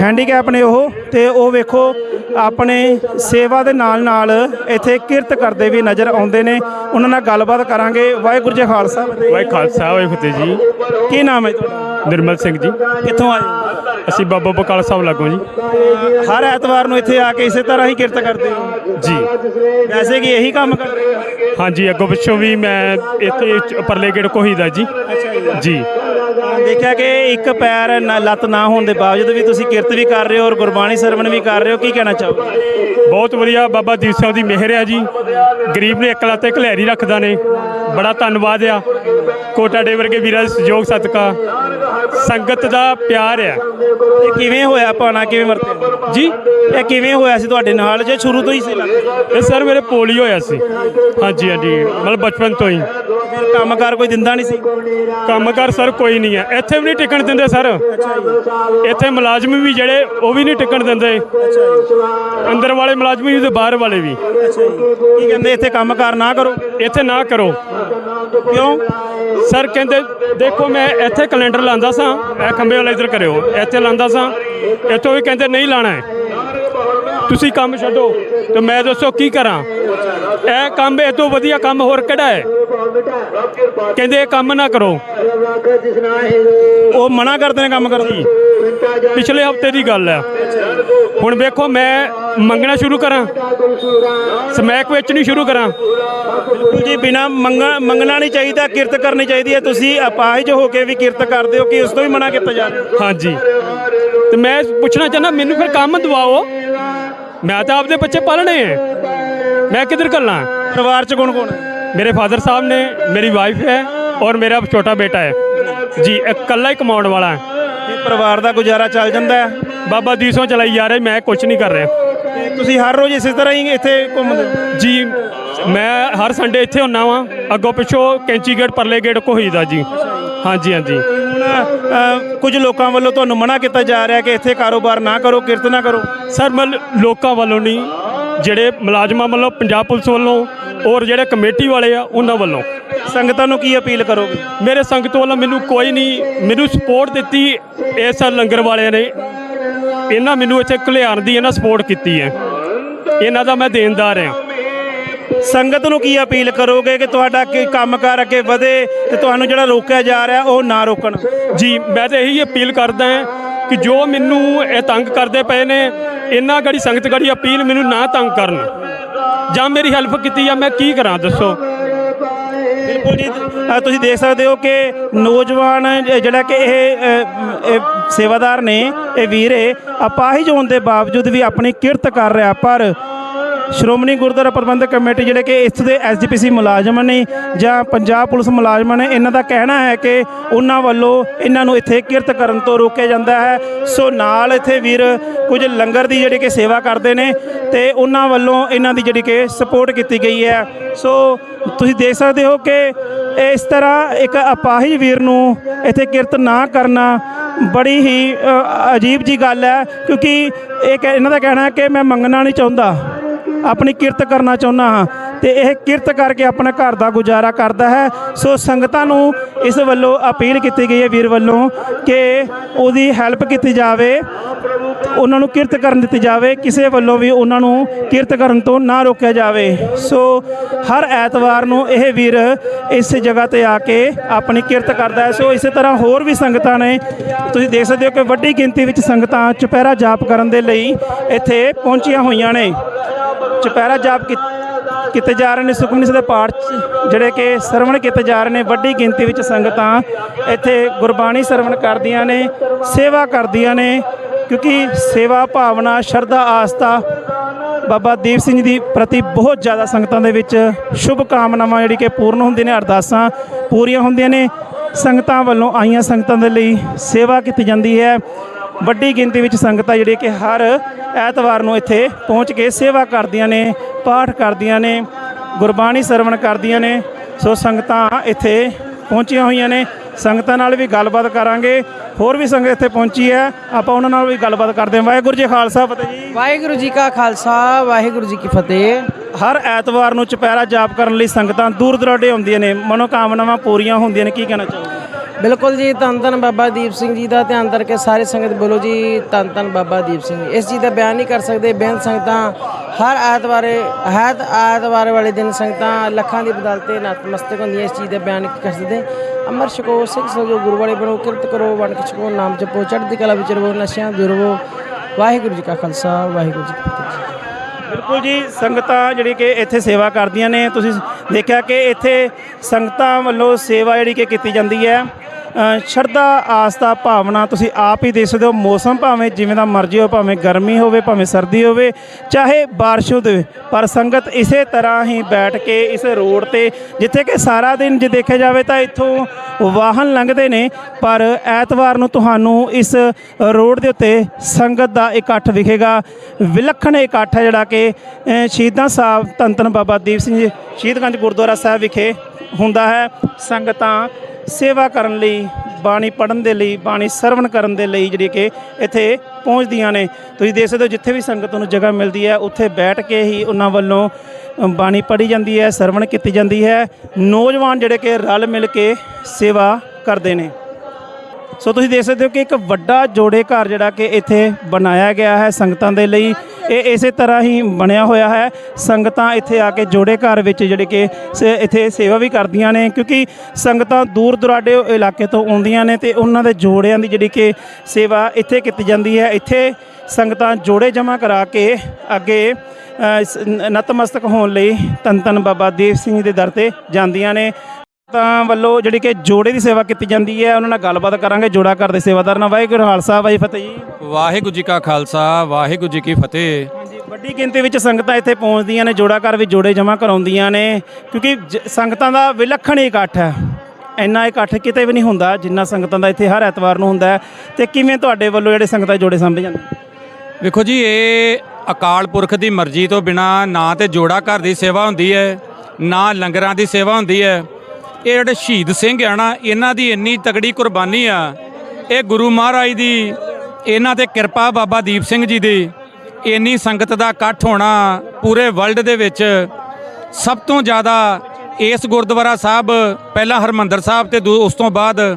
ਹੈਂਡੀਕੈਪ ਨੇ ਉਹ ਤੇ ਉਹ ਵੇਖੋ ਆਪਣੇ ਸੇਵਾ ਦੇ ਨਾਲ ਨਾਲ ਇੱਥੇ ਕਿਰਤ ਕਰਦੇ ਵੀ ਨਜ਼ਰ ਆਉਂਦੇ ਨੇ। ਉਹਨਾਂ ਨਾਲ ਗੱਲਬਾਤ ਕਰਾਂਗੇ। ਵਾਹਿਗੁਰੂ ਜੀ ਖਾਲਸਾ। ਵਾਹਿ ਖਾਲਸਾ ਵਾਹਿ ਫਤਿਹ ਜੀ। ਕੀ ਨਾਮ ਹੈ ਤੁਹਾਡਾ? ਨਿਰਮਲ ਸਿੰਘ ਜੀ। ਕਿੱਥੋਂ ਆਏ? ਅਸੀਂ ਬਾਬਾ ਬਕਾਲਾ ਸਾਹਿਬ ਲੱਗੋ ਜੀ। ਹਰ ਐਤਵਾਰ ਨੂੰ ਇੱਥੇ ਆ ਕੇ ਇਸੇ ਤਰ੍ਹਾਂ ਹੀ ਕਿਰਤ ਕਰਦੇ ਹੋ? ਜੀ। ਵੈਸੇ ਕਿ ਇਹੀ ਕੰਮ ਕਰਦੇ ਹੋ? ਹਾਂਜੀ ਅੱਗੋਂ ਪਿੱਛੋਂ ਵੀ ਮੈਂ ਇੱਥੇ ਪਰਲੇ ਗੇੜ ਕੋਹੀਦਾ ਜੀ ਜੀ ਦੇਖਿਆ ਕਿ ਇੱਕ ਪੈਰ ਨਾ ਲੱਤ ਨਾ ਹੋਣ ਦੇ ਬਾਵਜੂਦ ਵੀ ਤੁਸੀਂ ਕਿਰਤ ਵੀ ਕਰ ਰਹੇ ਹੋ ਔਰ ਗੁਰਬਾਣੀ ਸਰਵਣ ਵੀ ਕਰ ਰਹੇ ਹੋ ਕੀ ਕਹਿਣਾ ਚਾਹੋਗੇ? ਬਹੁਤ ਵਧੀਆ ਬਾਬਾ ਦੀਪ ਸਿੰਘ ਦੀ ਮਿਹਰ ਆ ਜੀ। ਗਰੀਬ ਨੇ ਇੱਕ ਲੱਤ ਇੱਕ ਲਹਿਰੀ ਰੱਖਦਾ ਨੇ। ਬੜਾ ਧੰਨਵਾਦ ਆ। ਕੋਟਾ ਡੇ ਵਰਗੇ ਵੀਰਾਂ ਦੇ ਸਹਿਯੋਗ ਸਦਕਾ। ਸੰਗਤ ਦਾ ਪਿਆਰ ਆ। ਇਹ ਕਿਵੇਂ ਹੋਇਆ ਪਾਣਾ? ਕਿਵੇਂ ਵਰਤਿਆ? ਜੀ? ਇਹ ਕਿਵੇਂ ਹੋਇਆ ਸੀ ਤੁਹਾਡੇ ਨਾਲ? ਜੇ ਸ਼ੁਰੂ ਤੋਂ ਹੀ ਸੀ ਲੱਗਦਾ। ਇਹ ਸਰ ਮੇਰੇ ਪੋਲੀ ਹੋਇਆ ਸੀ। ਹਾਂਜੀ ਹਾਂਜੀ। ਮਤਲਬ ਬਚਪਨ ਤੋਂ ਹੀ। ਫਿਰ ਕੰਮਕਾਰ ਕੋਈ ਦਿੰਦਾ ਨਹੀਂ ਸੀ? ਕੰਮਕਾਰ ਸਰ ਕੋਈ ਨਹੀਂ ਹੈ ਇੱਥੇ ਵੀ ਨਹੀਂ ਟਿਕਣ ਦਿੰਦੇ ਸਰ। ਇੱਥੇ ਮੁਲਾਜ਼ਮ ਵੀ ਜਿਹੜੇ ਉਹ ਵੀ ਨਹੀਂ ਟਿਕਣ ਦਿੰਦੇ। ਅੰਦਰ ਵਾਲੇ ਮੁਲਾਜ਼ਮ ਵੀ ਤੇ ਬਾਹਰ ਵਾਲੇ ਵੀ। ਕੀ ਕਹਿੰਦੇ ਇੱਥੇ ਕੰਮਕਾਰ ਨਾ ਕਰੋ? ਇੱਥੇ ਨਾ ਕਰੋ। ਕਿਉਂ? ਸਰ ਕਹਿੰਦੇ ਦੇਖੋ ਮੈਂ ਇੱਥੇ ਕੈਲੰਡਰ ਲਾਂਦਾ ਸਾਂ ਇਹ ਖੰਬੇ ਵਾਲਾ ਇੱਧਰ ਕਰਿਓ ਇੱਥੇ ਲਾਂਦਾ ਸਾਂ। ਇੱਥੋਂ ਵੀ ਕਹਿੰਦੇ ਨਹੀਂ ਲਾਣਾ ਹੈ। ਤੁਸੀਂ ਕੰਮ ਛੱਡੋ ਤੇ ਮੈਂ ਦੱਸੋ ਕੀ ਕਰਾਂ? ਇਹ ਕੰਮ ਇਹ ਤੋਂ ਵਧੀਆ ਕੰਮ ਹੋਰ ਕਿਹੜਾ ਹੈ? ਕਹਿੰਦੇ ਇਹ ਕੰਮ ਨਾ ਕਰੋ। ਉਹ ਮਨਾ ਕਰਦੇ ਨੇ ਕੰਮ ਕਰਨ ਦੀ। ਪਿਛਲੇ ਹਫ਼ਤੇ ਦੀ ਗੱਲ ਹੈ। ਹੁਣ ਵੇਖੋ ਮੈਂ ਮੰਗਣਾ ਸ਼ੁਰੂ ਕਰਾਂ। ਸਮੈਕ ਵੇਚਣੀ ਸ਼ੁਰੂ ਕਰਾਂ। ਬਿਲਕੁਲ ਜੀ ਬਿਨਾ ਮੰਗਣਾ ਨਹੀਂ ਚਾਹੀਦਾ ਕਿਰਤ ਕਰਨੀ ਚਾਹੀਦੀ ਹੈ। ਤੁਸੀਂ ਅਪਾਹਿਜ ਹੋ ਕੇ ਵੀ ਕਿਰਤ ਕਰਦੇ ਹੋ ਕਿ ਉਸ ਤੋਂ ਵੀ ਮਨਾ ਕੀਤਾ ਜਾ ਰਿਹਾ ਹਾਂਜੀ। ਤੇ ਮੈਂ ਪੁੱਛਣਾ ਚਾਹੁੰਦਾ ਮੈਨੂੰ ਫਿਰ ਕੰਮ ਦਵਾਓ। ਮੈਂ ਤਾਂ ਆਪਦੇ ਬੱਚੇ ਪਾਲਣੇ ਐ। ਮੈਂ ਕਿੱਧਰ ਕੱਲਾ ਪਰਿਵਾਰ ਚ ਕੌਣ ਕੌਣ ਹੈ ਮੇਰੇ ਫਾਦਰ ਸਾਹਿਬ ਨੇ ਮੇਰੀ ਵਾਈਫ ਹੈ ਔਰ ਮੇਰਾ ਛੋਟਾ ਬੇਟਾ ਹੈ। ਜੀ ਇਕੱਲਾ ਹੀ ਕਮਾਉਣ ਵਾਲਾ ਹੈ ਪਰਿਵਾਰ ਦਾ ਗੁਜ਼ਾਰਾ ਚੱਲ ਜਾਂਦਾ ਹੈ ਬਾਬਾ ਦੀਸੋਂ ਚਲਾਈ ਜਾ ਰਿਹਾ ਮੈਂ ਕੁਝ ਨਹੀਂ ਕਰ ਰਿਹਾ। ਤੇ ਤੁਸੀਂ ਹਰ ਰੋਜ਼ ਇਸੇ ਤਰ੍ਹਾਂ ਹੀ ਇੱਥੇ ਘੁੰਮਦੇ ਹੋ? ਜੀ ਮੈਂ ਹਰ ਸੰਡੇ ਇੱਥੇ ਹੁੰਨਾ ਵਾਂ। ਅੱਗੋਂ ਪਿੱਛੋਂ ਕੈਂਚੀ ਗੇਟ ਪਰਲੇ ਗੇਟ ਕੋਹੀਦਾ ਜੀ। ਹਾਂਜੀ ਹਾਂਜੀ। ਕੁਝ ਲੋਕਾਂ ਵੱਲੋਂ ਤੁਹਾਨੂੰ ਮਨਾ ਕੀਤਾ ਜਾ ਰਿਹਾ ਕਿ ਇੱਥੇ ਕਾਰੋਬਾਰ ਨਾ ਕਰੋ ਕਿਰਤ ਨਾ ਕਰੋ। ਸਰ ਮੈਂ ਲੋਕਾਂ ਵੱਲੋਂ ਨਹੀਂ ਜਿਹੜੇ ਮੁਲਾਜ਼ਮਾਂ ਵੱਲੋਂ ਪੰਜਾਬ ਪੁਲਿਸ ਵੱਲੋਂ ਔਰ ਜਿਹੜੇ ਕਮੇਟੀ ਵਾਲੇ ਆ ਉਹਨਾਂ ਵੱਲੋਂ। ਸੰਗਤਾਂ ਨੂੰ ਕੀ ਅਪੀਲ ਕਰੋਗੇ? ਮੇਰੇ ਸੰਗਤ ਵੱਲੋਂ ਮੈਨੂੰ ਕੋਈ ਨਹੀਂ ਮੈਨੂੰ ਸਪੋਰਟ ਦਿੱਤੀ ਇਸ ਲੰਗਰ ਵਾਲਿਆਂ ਨੇ। ਇਹਨਾਂ ਮੈਨੂੰ ਇੱਥੇ ਘਲਿਆਣ ਦੀ ਇਹਨਾਂ ਸਪੋਰਟ ਕੀਤੀ ਹੈ। ਇਹਨਾਂ ਦਾ ਮੈਂ ਦੇਣਦਾਰ ਹਾਂ। ਸੰਗਤ ਨੂੰ ਕੀ ਅਪੀਲ ਕਰੋਗੇ ਕਿ ਤੁਹਾਡਾ ਕੀ ਕੰਮਕਾਰ ਅੱਗੇ ਵਧੇ ਤੇ ਤੁਹਾਨੂੰ ਜਿਹੜਾ ਰੋਕਿਆ ਜਾ ਰਿਹਾ ਉਹ ਨਾ ਰੋਕਣ? ਜੀ ਮੈਂ ਤਾਂ ਇਹੀ ਅਪੀਲ ਕਰਦਾ ਹਾਂ ਕਿ ਜੋ ਮੈਨੂੰ ਇਹ ਤੰਗ ਕਰਦੇ ਪਏ ਨੇ ਇਹਨਾਂ ਗੜੀ ਸੰਗਤ ਗੜੀ ਅਪੀਲ ਮੈਨੂੰ ਨਾ ਤੰਗ ਕਰਨ। ਜਾਂ ਮੇਰੀ ਹੈਲਪ ਕੀਤੀ ਆ ਮੈਂ ਕੀ ਕਰਾਂ ਦੱਸੋ? ਬਿਲਕੁਲ ਜੀ ਤੁਸੀਂ ਦੇਖ ਸਕਦੇ ਹੋ ਕਿ ਨੌਜਵਾਨ ਜ- ਜਿਹੜਾ ਕਿ ਇਹ ਸੇਵਾਦਾਰ ਨੇ ਇਹ ਵੀਰੇ ਅਪਾਹਿਜ ਹੋਣ ਦੇ ਬਾਵਜੂਦ ਵੀ ਆਪਣੀ ਕਿਰਤ ਕਰ ਰਿਹਾ ਪਰ ਸ਼੍ਰੋਮਣੀ ਗੁਰਦੁਆਰਾ ਪ੍ਰਬੰਧਕ ਕਮੇਟੀ ਜਿਹੜੇ ਕਿ ਇੱਥੇ ਦੇ ਐਸਜੀਪੀਸੀ ਮੁਲਾਜ਼ਮ ਨੇ ਜਾਂ ਪੰਜਾਬ ਪੁਲਿਸ ਮੁਲਾਜ਼ਮ ਨੇ, ਇਹਨਾਂ ਦਾ ਕਹਿਣਾ ਹੈ ਕਿ ਉਹਨਾਂ ਵੱਲੋਂ ਇਹਨਾਂ ਨੂੰ ਇੱਥੇ ਕਿਰਤ ਕਰਨ ਤੋਂ ਰੋਕਿਆ ਜਾਂਦਾ ਹੈ। ਸੋ ਨਾਲ ਇੱਥੇ ਵੀਰ ਕੁਝ ਲੰਗਰ ਦੀ ਜਿਹੜੀ ਕਿ ਸੇਵਾ ਕਰਦੇ ਨੇ ਤੇ ਉਹਨਾਂ ਵੱਲੋਂ ਇਹਨਾਂ ਦੀ ਜਿਹੜੀ ਕਿ ਸਪੋਰਟ ਕੀਤੀ ਗਈ ਹੈ। ਸੋ ਤੁਸੀਂ ਦੇਖ ਸਕਦੇ ਹੋ ਕਿ ਇਸ ਤਰ੍ਹਾਂ ਇੱਕ ਅਪਾਹਿਜ ਵੀਰ ਨੂੰ ਇੱਥੇ ਕਿਰਤ ਨਾ ਕਰਨਾ ਬੜੀ ਹੀ ਅਜੀਬ ਜੀ ਗੱਲ ਹੈ, ਕਿਉਂਕਿ ਇਹ ਕਹਿ- ਇਹਨਾਂ ਦਾ ਕਹਿਣਾ ਹੈ ਕਿ ਮੈਂ ਮੰਗਣਾ ਨਹੀਂ ਚਾਹੁੰਦਾ। ਆਪਣੀ ਕਿਰਤ ਕਰਨਾ ਚਾਹੁੰਦਾ ਹਾਂ ਤੇ ਇਹ ਕਿਰਤ ਕਰਕੇ ਆਪਣਾ ਘਰ ਦਾ ਗੁਜ਼ਾਰਾ ਕਰਦਾ ਹੈ। ਸੋ ਸੰਗਤਾਂ ਨੂੰ ਇਸ ਵੱਲੋਂ ਅਪੀਲ ਕੀਤੀ ਗਈ ਹੈ ਵੀਰ ਵੱਲੋਂ ਕਿ ਉਹਦੀ ਹੈਲਪ ਕੀਤੀ ਜਾਵੇ, ਉਹਨਾਂ ਨੂੰ ਕਿਰਤ ਕਰਨ ਦਿੱਤੀ ਜਾਵੇ, ਕਿਸੇ ਵੱਲੋਂ ਵੀ ਉਹਨਾਂ ਨੂੰ ਕਿਰਤ ਕਰਨ ਤੋਂ ਨਾ ਰੋਕਿਆ ਜਾਵੇ। ਸੋ ਹਰ ਐਤਵਾਰ ਨੂੰ ਇਹ ਵੀਰ ਇਸ ਜਗ੍ਹਾ ਤੇ ਆ ਕੇ ਆਪਣੀ ਕਿਰਤ ਕਰਦਾ ਹੈ। ਸੋ ਇਸੇ ਤਰ੍ਹਾਂ ਹੋਰ ਵੀ ਸੰਗਤਾਂ ਨੇ, ਤੁਸੀਂ ਦੇਖ ਸਕਦੇ ਹੋ ਕਿ ਵੱਡੀ ਗਿਣਤੀ ਵਿੱਚ ਸੰਗਤਾਂ ਚੁਪਹਿਰਾ ਜਾਪ ਕਰਨ ਦੇ ਲਈ ਇੱਥੇ ਪਹੁੰਚੀਆਂ ਹੋਈਆਂ ਨੇ। ਚੁਪਹਿਰਾ ਜਾਪ ਕੀਤੇ ਜਾ ਰਹੇ ਨੇ, ਸੁਖਮਨੀ ਸਾਹਿਬ ਦੇ ਪਾਠ ਚ, ਜਿਹੜੇ ਕਿ ਸਰਵਣ ਕੀਤੇ ਜਾ ਰਹੇ ਨੇ, ਵੱਡੀ ਗਿਣਤੀ ਵਿੱਚ ਸੰਗਤਾਂ ਇੱਥੇ ਗੁਰਬਾਣੀ ਸਰਵਣ ਕਰਦੀਆਂ ਨੇ, ਸੇਵਾ ਕਰਦੀਆਂ ਨੇ, ਕਿਉਂਕਿ ਸੇਵਾ ਭਾਵਨਾ, ਸ਼ਰਧਾ, ਆਸਥਾ ਬਾਬਾ ਦੀਪ ਸਿੰਘ ਜੀ ਦੀ ਪ੍ਰਤੀ ਬਹੁਤ ਜ਼ਿਆਦਾ ਸੰਗਤਾਂ ਦੇ ਵਿੱਚ ਸ਼ੁਭ ਕਾਮਨਾਵਾਂ ਜਿਹੜੀ ਕਿ ਪੂਰਨ ਹੁੰਦੀਆਂ ਨੇ, ਅਰਦਾਸਾਂ ਪੂਰੀਆਂ ਹੁੰਦੀਆਂ ਨੇ। ਸੰਗਤਾਂ ਵੱਲੋਂ ਆਈਆਂ ਸੰਗਤਾਂ ਦੇ ਲਈ ਸੇਵਾ ਕੀਤੀ ਜਾਂਦੀ ਹੈ। ਵੱਡੀ ਗਿਣਤੀ ਵਿੱਚ ਸੰਗਤਾਂ ਜਿਹੜੀ ਕਿ ਹਰ ਐਤਵਾਰ ਨੂੰ ਇੱਥੇ ਪਹੁੰਚ ਕੇ ਸੇਵਾ ਕਰਦੀਆਂ ਨੇ ਪਾਠ ਕਰਦੀਆਂ ਨੇ ਗੁਰਬਾਣੀ ਸਰਵਣ ਕਰਦੀਆਂ ਨੇ। ਸੋ ਸੰਗਤਾਂ ਇੱਥੇ ਪਹੁੰਚੀਆਂ ਹੋਈਆਂ ਨੇ। ਸੰਗਤਾਂ ਨਾਲ ਵੀ ਗੱਲਬਾਤ ਕਰਾਂਗੇ। ਹੋਰ ਵੀ ਸੰਗਤ ਇੱਥੇ ਪਹੁੰਚੀ ਹੈ। ਆਪਾਂ ਉਹਨਾਂ ਨਾਲ ਵੀ ਗੱਲਬਾਤ ਕਰਦੇ ਹਾਂ। ਵਾਹਿਗੁਰੂ ਜੀ ਖਾਲਸਾ ਫਤਿਹ ਜੀ। ਵਾਹਿਗੁਰੂ ਜੀ ਕਾ ਖਾਲਸਾ ਵਾਹਿਗੁਰੂ ਜੀ ਕੀ ਫਤਿਹ। ਹਰ ਐਤਵਾਰ ਨੂੰ ਚੁਪਹਿਰਾ ਜਾਪ ਕਰਨ ਲਈ ਸੰਗਤਾਂ ਦੂਰ ਦਰਾਡੇ ਆਉਂਦੀਆਂ ਨੇ। ਮਨੋਕਾਮਨਾਵਾਂ ਪੂਰੀਆਂ ਹੁੰਦੀਆਂ ਨੇ। ਕੀ ਕਹਿਣਾ ਚਾਹੋਗੇ? ਬਿਲਕੁਲ ਜੀ, ਧੰਨ ਧੰਨ ਬਾਬਾ ਦੀਪ ਸਿੰਘ ਜੀ ਦਾ ਧਿਆਨ ਕਰਕੇ ਸਾਰੇ ਸੰਗਤ ਬੋਲੋ ਜੀ, ਧੰਨ ਧੰਨ ਬਾਬਾ ਦੀਪ ਸਿੰਘ ਇਸ ਚੀਜ਼ ਦਾ ਬਿਆਨ ਨਹੀਂ ਕਰ ਸਕਦੇ ਬੇਅੰਤ ਸੰਗਤਾਂ ਹਰ ਐਤਵਾਰ ਹਰ ਐਤਵਾਰ ਵਾਲੇ ਦਿਨ ਸੰਗਤਾਂ ਲੱਖਾਂ ਦੀ ਬਦਲਤੇ ਨਤਮਸਤਕ ਹੁੰਦੀਆਂ, ਇਸ ਚੀਜ਼ ਦਾ ਬਿਆਨ ਨਹੀਂ ਕਰ ਸਕਦੇ। ਅਮਰ ਛਕੋ ਸਿੰਘ ਸਜੋ ਗੁਰੂ ਵਾਲੇ ਬਣੋ, ਕਿਰਤ ਕਰੋ, ਵੰਡ ਛਕੋ, ਨਾਮ ਜਪੋ, ਚੜ੍ਹਦੀ ਕਲਾ ਵਿੱਚ ਰਹੋ, ਨਸ਼ਿਆਂ ਦੂਰ ਰਹੋ। ਵਾਹਿਗੁਰੂ ਜੀ ਕਾ ਖਾਲਸਾ, ਵਾਹਿਗੁਰੂ ਜੀ ਕੀ ਫਤਿਹ ਬਿਲਕੁਲ ਜੀ, ਸੰਗਤਾਂ ਜਿਹੜੀ ਕਿ ਇੱਥੇ ਸੇਵਾ ਕਰਦੀਆਂ ਨੇ, ਤੁਸੀਂ ਦੇਖਿਆ ਕਿ ਇੱਥੇ ਸੰਗਤਾਂ ਵੱਲੋਂ ਸੇਵਾ ਜਿਹੜੀ ਕਿ ਕੀਤੀ ਜਾਂਦੀ ਹੈ। ਸ਼ਰਧਾ ਆਸਥਾ ਭਾਵਨਾ ਤੁਸੀਂ ਆਪ ਹੀ ਦੇ ਸਕਦੇ ਹੋ। ਮੌਸਮ ਭਾਵੇਂ ਜਿਵੇਂ ਦਾ ਮਰਜ਼ੀ ਹੋ ਭਾਵੇਂ ਗਰਮੀ ਹੋਵੇ, ਭਾਵੇਂ ਸਰਦੀ ਹੋਵੇ, ਚਾਹੇ ਬਾਰਿਸ਼ ਹੋਵੇ, ਪਰ ਸੰਗਤ ਇਸੇ ਤਰ੍ਹਾਂ ਹੀ ਬੈਠ ਕੇ ਇਸ ਰੋਡ ਤੇ, ਜਿੱਥੇ ਕਿ ਸਾਰਾ ਦਿਨ ਜੇ ਦੇਖਿਆ ਜਾਵੇ ਤਾਂ ਇੱਥੋਂ ਵਾਹਨ ਲੰਘਦੇ ਨੇ, ਪਰ ਐਤਵਾਰ ਨੂੰ ਤੁਹਾਨੂੰ ਇਸ ਰੋਡ ਦੇ ਉੱਤੇ ਸੰਗਤ ਦਾ ਇਕੱਠ ਵਿਖੇਗਾ। ਵਿਲੱਖਣ ਇਕੱਠ ਹੈ ਜਿਹੜਾ ਕਿ ਸ਼ਹੀਦਾਂ ਸਾਹਿਬ ਧੰਨ ਧੰਨ ਬਾਬਾ ਦੀਪ ਸਿੰਘ ਜੀ, ਸ਼ਹੀਦਗੰਜ ਗੁਰਦੁਆਰਾ ਸਾਹਿਬ ਵਿਖੇ ਹੁੰਦਾ ਹੈ। ਸੰਗਤਾਂ ਸੇਵਾ ਕਰਨ ਲਈ, ਬਾਣੀ ਪੜਨ ਦੇ ਲਈ, ਬਾਣੀ ਸਰਵਣ ਕਰਨ ਦੇ ਲਈ ਜਿਹੜੀ ਕਿ ਇੱਥੇ ਪਹੁੰਚਦੀਆਂ ਨੇ। ਤੁਸੀਂ ਦੇਖ ਸਕਦੇ ਹੋ ਜਿੱਥੇ ਵੀ ਸੰਗਤ ਨੂੰ ਜਗ੍ਹਾ ਮਿਲਦੀ ਹੈ, ਉੱਥੇ ਬੈਠ ਕੇ ਹੀ ਉਹਨਾਂ ਵੱਲੋਂ ਬਾਣੀ ਪੜ੍ਹੀ ਜਾਂਦੀ ਹੈ, ਸਰਵਣ ਕੀਤੀ ਜਾਂਦੀ ਹੈ। ਨੌਜਵਾਨ ਜਿਹੜੇ ਕਿ ਰਲ ਮਿਲ ਕੇ ਸੇਵਾ ਕਰਦੇ ਨੇ। ਸੋ ਤੁਸੀਂ ਦੇਖ ਸਕਦੇ ਹੋ ਕਿ ਇੱਕ ਵੱਡਾ ਜੋੜੇ ਘਰ ਜਿਹੜਾ ਕਿ ਇੱਥੇ ਬਣਾਇਆ ਗਿਆ ਹੈ ਸੰਗਤਾਂ ਦੇ ਲਈ। ਇਹ ਇਸੇ ਤਰ੍ਹਾਂ ਹੀ ਬਣਿਆ ਹੋਇਆ ਹੈ। ਸੰਗਤਾਂ ਇੱਥੇ ਆ ਕੇ ਜੋੜੇ ਘਰ ਵਿੱਚ ਜਿਹੜੇ ਕਿ ਸ- ਇੱਥੇ ਸੇਵਾ ਵੀ ਕਰਦੀਆਂ ਨੇ ਕਿਉਂਕਿ ਸੰਗਤਾਂ ਦੂਰ ਦੁਰਾਡੇ ਇਲਾਕੇ ਤੋਂ ਆਉਂਦੀਆਂ ਨੇ ਤੇ ਉਹਨਾਂ ਦੇ ਜੋੜਿਆਂ ਦੀ ਜਿਹੜੀ ਕਿ ਸੇਵਾ ਇੱਥੇ ਕੀਤੀ ਜਾਂਦੀ ਹੈ। ਇੱਥੇ ਸੰਗਤਾਂ ਜੋੜੇ ਜਮ੍ਹਾਂ ਕਰਾ ਕੇ ਅੱਗੇ ਅ, ਇਸ ਨ- ਨਤਮਸਤਕ ਹੋਣ ਲਈ ਧੰਨ ਧੰਨ ਬਾਬਾ ਦੀਪ ਸਿੰਘ ਜੀ ਦੇ ਦਰ ਤੇ ਜਾਂਦੀਆਂ ਨੇ। ਤਾਂ ਵੱਲੋਂ ਜਿਹੜੀ ਕਿ ਜੋੜੇ ਦੀ ਸੇਵਾ ਕੀਤੀ ਜਾਂਦੀ ਹੈ ਉਹਨਾਂ ਨਾਲ ਗੱਲਬਾਤ ਕਰਾਂਗੇ। ਜੋੜਾ ਘਰ ਦੇ ਸੇਵਾਦਾਰ ਨਾਲ ਵਾਹਿਗੁਰੂ ਖਾਲਸਾ ਵਾਹਿ ਫਤਿਹ ਜੀ। ਵਾਹਿਗੁਰੂ ਜੀ ਕਾ ਖਾਲਸਾ ਵਾਹਿਗੁਰੂ ਜੀ ਕੀ ਫਤਿਹ। ਹਾਂਜੀ ਵੱਡੀ ਗਿਣਤੀ ਵਿੱਚ ਸੰਗਤਾਂ ਇੱਥੇ ਪਹੁੰਚਦੀਆਂ ਨੇ। ਜੋੜਾ ਘਰ ਵਿੱਚ ਜੋੜੇ ਜਮ੍ਹਾਂ ਕਰਾਉਂਦੀਆਂ ਨੇ। ਕਿਉਂਕਿ ਜ- ਸੰਗਤਾਂ ਦਾ ਵਿਲੱਖਣ ਹੀ ਇਕੱਠ ਹੈ। ਇੰਨਾ ਇਕੱਠ ਕਿਤੇ ਵੀ ਨਹੀਂ ਹੁੰਦਾ ਜਿੰਨਾ ਸੰਗਤਾਂ ਦਾ ਇੱਥੇ ਹਰ ਐਤਵਾਰ ਨੂੰ ਹੁੰਦਾ ਹੈ। ਤੇ ਕਿਵੇਂ ਤੁਹਾਡੇ ਵੱਲੋਂ ਜਿਹੜੇ ਸੰਗਤਾਂ ਦੇ ਜੋੜੇ ਸਾਂਭੇ ਜਾਂਦੇ ਵੇਖੋ ਜੀ ਇਹ ਅਕਾਲ ਪੁਰਖ ਦੀ ਮਰਜ਼ੀ ਤੋਂ ਬਿਨਾ ਨਾ ਤੇ ਜੋੜਾ ਘਰ ਦੀ ਸੇਵਾ ਹੁੰਦੀ ਹੈ ਨਾ ਲੰਗਰਾਂ ਦੀ ਸੇਵਾ ਹੁੰਦੀ ਹੈ। ਇਹ ਜਿਹੜੇ ਸ਼ਹੀਦ ਸਿੰਘ ਆ ਨਾ, ਇਹਨਾਂ ਦੀ ਇੰਨੀ ਤਗੜੀ ਕੁਰਬਾਨੀ ਆ, ਇਹ ਗੁਰੂ ਮਹਾਰਾਜ ਦੀ, ਇਹਨਾਂ ਤੇ ਕਿਰਪਾ ਬਾਬਾ ਦੀਪ ਸਿੰਘ ਜੀ ਦੀ, ਇੰਨੀ ਸੰਗਤ ਦਾ ਇਕੱਠ ਹੋਣਾ ਪੂਰੇ ਵਰਲਡ ਦੇ ਵਿੱਚ ਸਭ ਤੋਂ ਜ਼ਿਆਦਾ ਇਸ ਗੁਰਦੁਆਰਾ ਸਾਹਿਬ, ਪਹਿਲਾਂ ਹਰਮੰਦਰ ਸਾਹਿਬ ਤੇ ਦੂ- ਉਸ ਤੋਂ ਬਾਅਦ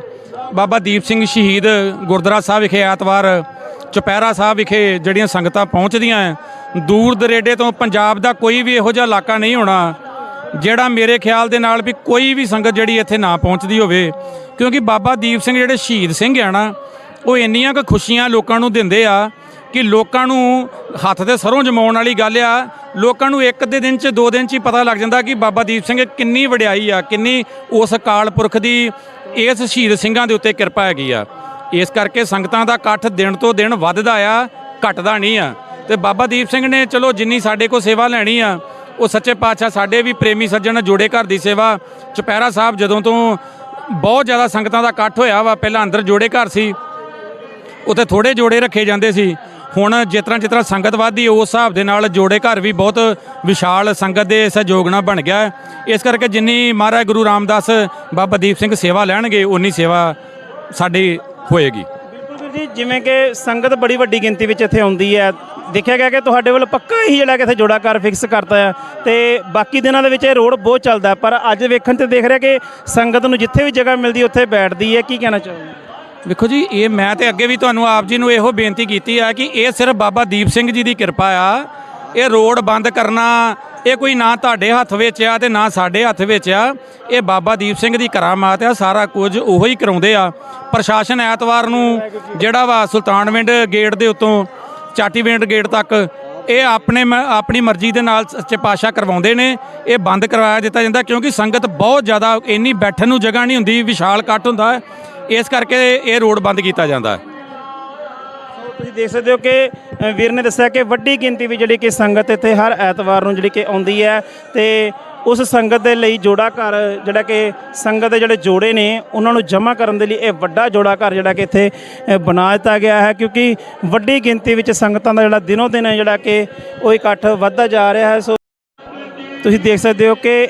ਬਾਬਾ ਦੀਪ ਸਿੰਘ ਸ਼ਹੀਦ ਗੁਰਦੁਆਰਾ ਸਾਹਿਬ ਵਿਖੇ ਐਤਵਾਰ, ਚੁਪਹਿਰਾ ਸਾਹਿਬ ਵਿਖੇ ਜਿਹੜੀਆਂ ਸੰਗਤਾਂ ਪਹੁੰਚਦੀਆਂ ਦੂਰ ਦਰੇਡੇ ਤੋਂ ਪੰਜਾਬ ਦਾ ਕੋਈ ਵੀ ਇਹੋ ਜਿਹਾ ਇਲਾਕਾ ਨਹੀਂ ਹੋਣਾ। ਜਿਹੜਾ ਮੇਰੇ ਖਿਆਲ ਦੇ ਨਾਲ ਵੀ ਕੋਈ ਵੀ ਸੰਗਤ ਜਿਹੜੀ ਇੱਥੇ ਨਾ ਪਹੁੰਚਦੀ ਹੋਵੇ, ਕਿਉਂਕਿ ਬਾਬਾ ਦੀਪ ਸਿੰਘ ਜਿਹੜੇ ਸ਼ਹੀਦ ਸਿੰਘ ਆ ਨਾ, ਉਹ ਇੰਨੀਆਂ ਕੁ ਖੁਸ਼ੀਆਂ ਲੋਕਾਂ ਨੂੰ ਦਿੰਦੇ ਆ ਕਿ ਲੋਕਾਂ ਨੂੰ ਹੱਥ ਦੇ ਸਰੋਂ ਜਮਾਉਣ ਵਾਲੀ ਗੱਲ ਆ। ਲੋਕਾਂ ਨੂੰ ਇੱਕ ਦੇ ਦਿਨ ਚ, ਦੋ ਦਿਨ ਚ ਹੀ ਪਤਾ ਲੱਗ ਜਾਂਦਾ ਕਿ ਬਾਬਾ ਦੀਪ ਸਿੰਘ ਕਿੰਨੀ ਵਡਿਆਈ ਆ, ਕਿੰਨੀ ਉਸ ਅਕਾਲ ਪੁਰਖ ਦੀ ਇਸ ਸ਼ਹੀਦ ਸਿੰਘਾਂ ਦੇ ਉੱਤੇ ਕਿਰਪਾ ਹੈਗੀ ਆ। ਇਸ ਕਰਕੇ ਸੰਗਤਾਂ ਦਾ ਇਕੱਠ ਦਿਨ ਤੋਂ ਦਿਨ ਵੱਧਦਾ ਆ, ਘਟਦਾ ਨਹੀਂ ਆ। ਤੇ ਬਾਬਾ ਦੀਪ ਸਿੰਘ ਨੇ ਚਲੋ ਜਿੰਨੀ ਸਾਡੇ ਕੋਲ ਸੇਵਾ ਲੈਣੀ ਆ ਉਹ ਸੱਚੇ ਪਾਤਸ਼ਾਹ ਸਾਡੇ ਵੀ ਪ੍ਰੇਮੀ ਸੱਜਣ ਜੋੜੇ ਘਰ ਦੀ ਸੇਵਾ। ਚੁਪਹਿਰਾ ਸਾਹਿਬ ਜਦੋਂ ਤੋਂ ਬਹੁਤ ਜ਼ਿਆਦਾ ਸੰਗਤਾਂ ਦਾ ਇਕੱਠ ਹੋਇਆ ਵਾ, ਪਹਿਲਾਂ ਅੰਦਰ ਜੋੜੇ ਘਰ ਸੀ, ਉੱਥੇ ਥੋੜੇ ਜੋੜੇ ਰੱਖੇ ਜਾਂਦੇ ਸੀ। ਹੁਣ ਜਿਸ ਤਰ੍ਹਾਂ ਜਿਸ ਤਰ੍ਹਾਂ ਸੰਗਤ ਵਧਦੀ ਉਸ ਹਿਸਾਬ ਦੇ ਨਾਲ ਜੋੜੇ ਘਰ ਵੀ ਬਹੁਤ ਵਿਸ਼ਾਲ ਸੰਗਤ ਦੇ ਸਹਿਯੋਗ ਨਾਲ ਬਣ ਗਿਆ। ਇਸ ਕਰਕੇ ਜਿੰਨੀ ਮਹਾਰਾਜ ਗੁਰੂ ਰਾਮਦਾਸ ਬਾਬਾ ਦੀਪ ਸਿੰਘ ਸੇਵਾ ਲੈਣਗੇ ਉਨੀ ਸੇਵਾ ਸਾਡੀ ਹੋਏਗੀ। ਬਿਲਕੁਲ ਜੀ, ਜਿਵੇਂ ਕਿ ਸੰਗਤ ਬੜੀ ਵੱਡੀ ਗਿਣਤੀ ਵਿੱਚ ਇੱਥੇ ਆਉਂਦੀ ਹੈ ਦੇਖਿਆ ਗਿਆ ਕਿ ਤੁਹਾਡੇ ਵੱਲ ਪੱਕਾ ਹੀ ਜਿਹੜਾ ਕਿ ਇੱਥੇ ਜੋੜਾ ਫਿਕਸ ਕਰਤਾ ਆ ਤੇ ਬਾਕੀ ਦਿਨਾਂ ਦੇ ਵਿੱਚ ਇਹ ਰੋਡ ਬਹੁਤ ਚੱਲਦਾ ਪਰ ਅੱਜ ਵੇਖਣ ਤੇ ਦੇਖ ਰਿਹਾ ਕਿ ਸੰਗਤ ਨੂੰ ਜਿੱਥੇ ਵੀ ਜਗ੍ਹਾ ਮਿਲਦੀ, ਉੱਥੇ ਬੈਠਦੀ ਹੈ। ਕੀ ਕਹਿਣਾ ਚਾਹੋਗੇ? ਵੇਖੋ ਜੀ, ਇਹ ਮੈਂ ਤੇ ਅੱਗੇ ਵੀ ਤੁਹਾਨੂੰ ਆਪ ਜੀ ਨੂੰ ਇਹੋ ਬੇਨਤੀ ਕੀਤੀ ਆ ਕਿ ਇਹ ਸਿਰਫ ਬਾਬਾ ਦੀਪ ਸਿੰਘ ਜੀ ਦੀ ਕਿਰਪਾ ਆ। ਇਹ ਰੋਡ ਬੰਦ ਕਰਨਾ, ਇਹ ਕੋਈ ਨਾ ਤੁਹਾਡੇ ਹੱਥ ਵਿੱਚ ਆ ਤੇ ਨਾ ਸਾਡੇ ਹੱਥ ਵਿੱਚ ਆ। ਇਹ ਬਾਬਾ ਦੀਪ ਸਿੰਘ ਦੀ ਕਰਾਮਾਤ ਆ, ਸਾਰਾ ਕੁਝ ਉਹੋ ਹੀ ਕਰਾਉਂਦੇ ਆ। ਪ੍ਰਸ਼ਾਸਨ ਐਤਵਾਰ ਨੂੰ ਜਿਹੜਾ ਵਾ ਸੁਲਤਾਨਵਿੰਡ ਗੇਟ ਦੇ ਉੱਤੋਂ ਚਾਟੀਵੇਂਟ ਗੇਟ ਤੱਕ, ਇਹ ਆਪਣੇ ਮ- ਆਪਣੀ ਮਰਜ਼ੀ ਦੇ ਨਾਲ ਸੱਚੇ ਪਾਤਸ਼ਾਹ ਕਰਵਾਉਂਦੇ ਨੇ, ਇਹ ਬੰਦ ਕਰਵਾਇਆ ਦਿੱਤਾ ਜਾਂਦਾ ਕਿਉਂਕਿ ਸੰਗਤ ਬਹੁਤ ਜ਼ਿਆਦਾ, ਇੰਨੀ ਬੈਠਣ ਨੂੰ ਜਗ੍ਹਾ ਨਹੀਂ ਹੁੰਦੀ, ਵਿਸ਼ਾਲ ਕੱਟ ਹੁੰਦਾ, ਇਸ ਕਰਕੇ ਇਹ ਰੋਡ ਬੰਦ ਕੀਤਾ ਜਾਂਦਾ। ਹੈ ਤੁਸੀਂ ਦੇਖ ਸਕਦੇ ਹੋ ਕਿ ਵੀਰ ਨੇ ਦੱਸਿਆ ਕਿ ਵੱਡੀ ਗਿਣਤੀ ਵਿੱਚ ਜਿਹੜੀ ਕਿ ਸੰਗਤ ਇੱਥੇ ਹਰ ਐਤਵਾਰ ਨੂੰ ਜਿਹੜੀ ਕਿ ਆਉਂਦੀ ਹੈ, ਤੇ ਉਸ ਸੰਗਤ ਦੇ ਲਈ ਜੋੜਾ ਘਰ, ਜਿਹੜਾ ਕਿ ਸੰਗਤ ਦੇ ਜਿਹੜੇ ਜੋੜੇ ਨੇ, ਉਹਨਾਂ ਨੂੰ ਜਮ੍ਹਾਂ ਕਰਨ ਦੇ ਲਈ ਇਹ ਵੱਡਾ ਜੋੜਾ ਘਰ ਜਿਹੜਾ ਕਿ ਇੱਥੇ ਬਣਾ ਦਿੱਤਾ ਗਿਆ ਹੈ। ਕਿਉਂਕਿ ਵੱਡੀ ਗਿਣਤੀ ਵਿੱਚ ਸੰਗਤਾਂ ਦਾ ਜਿਹੜਾ ਦਿਨੋ ਦਿਨ ਜਿਹੜਾ ਕਿ ਉਹ ਇਕੱਠ ਵੱਧਦਾ ਜਾ ਰਿਹਾ ਹੈ। ਸੋ ਤੁਸੀਂ ਦੇਖ ਸਕਦੇ ਹੋ ਕਿ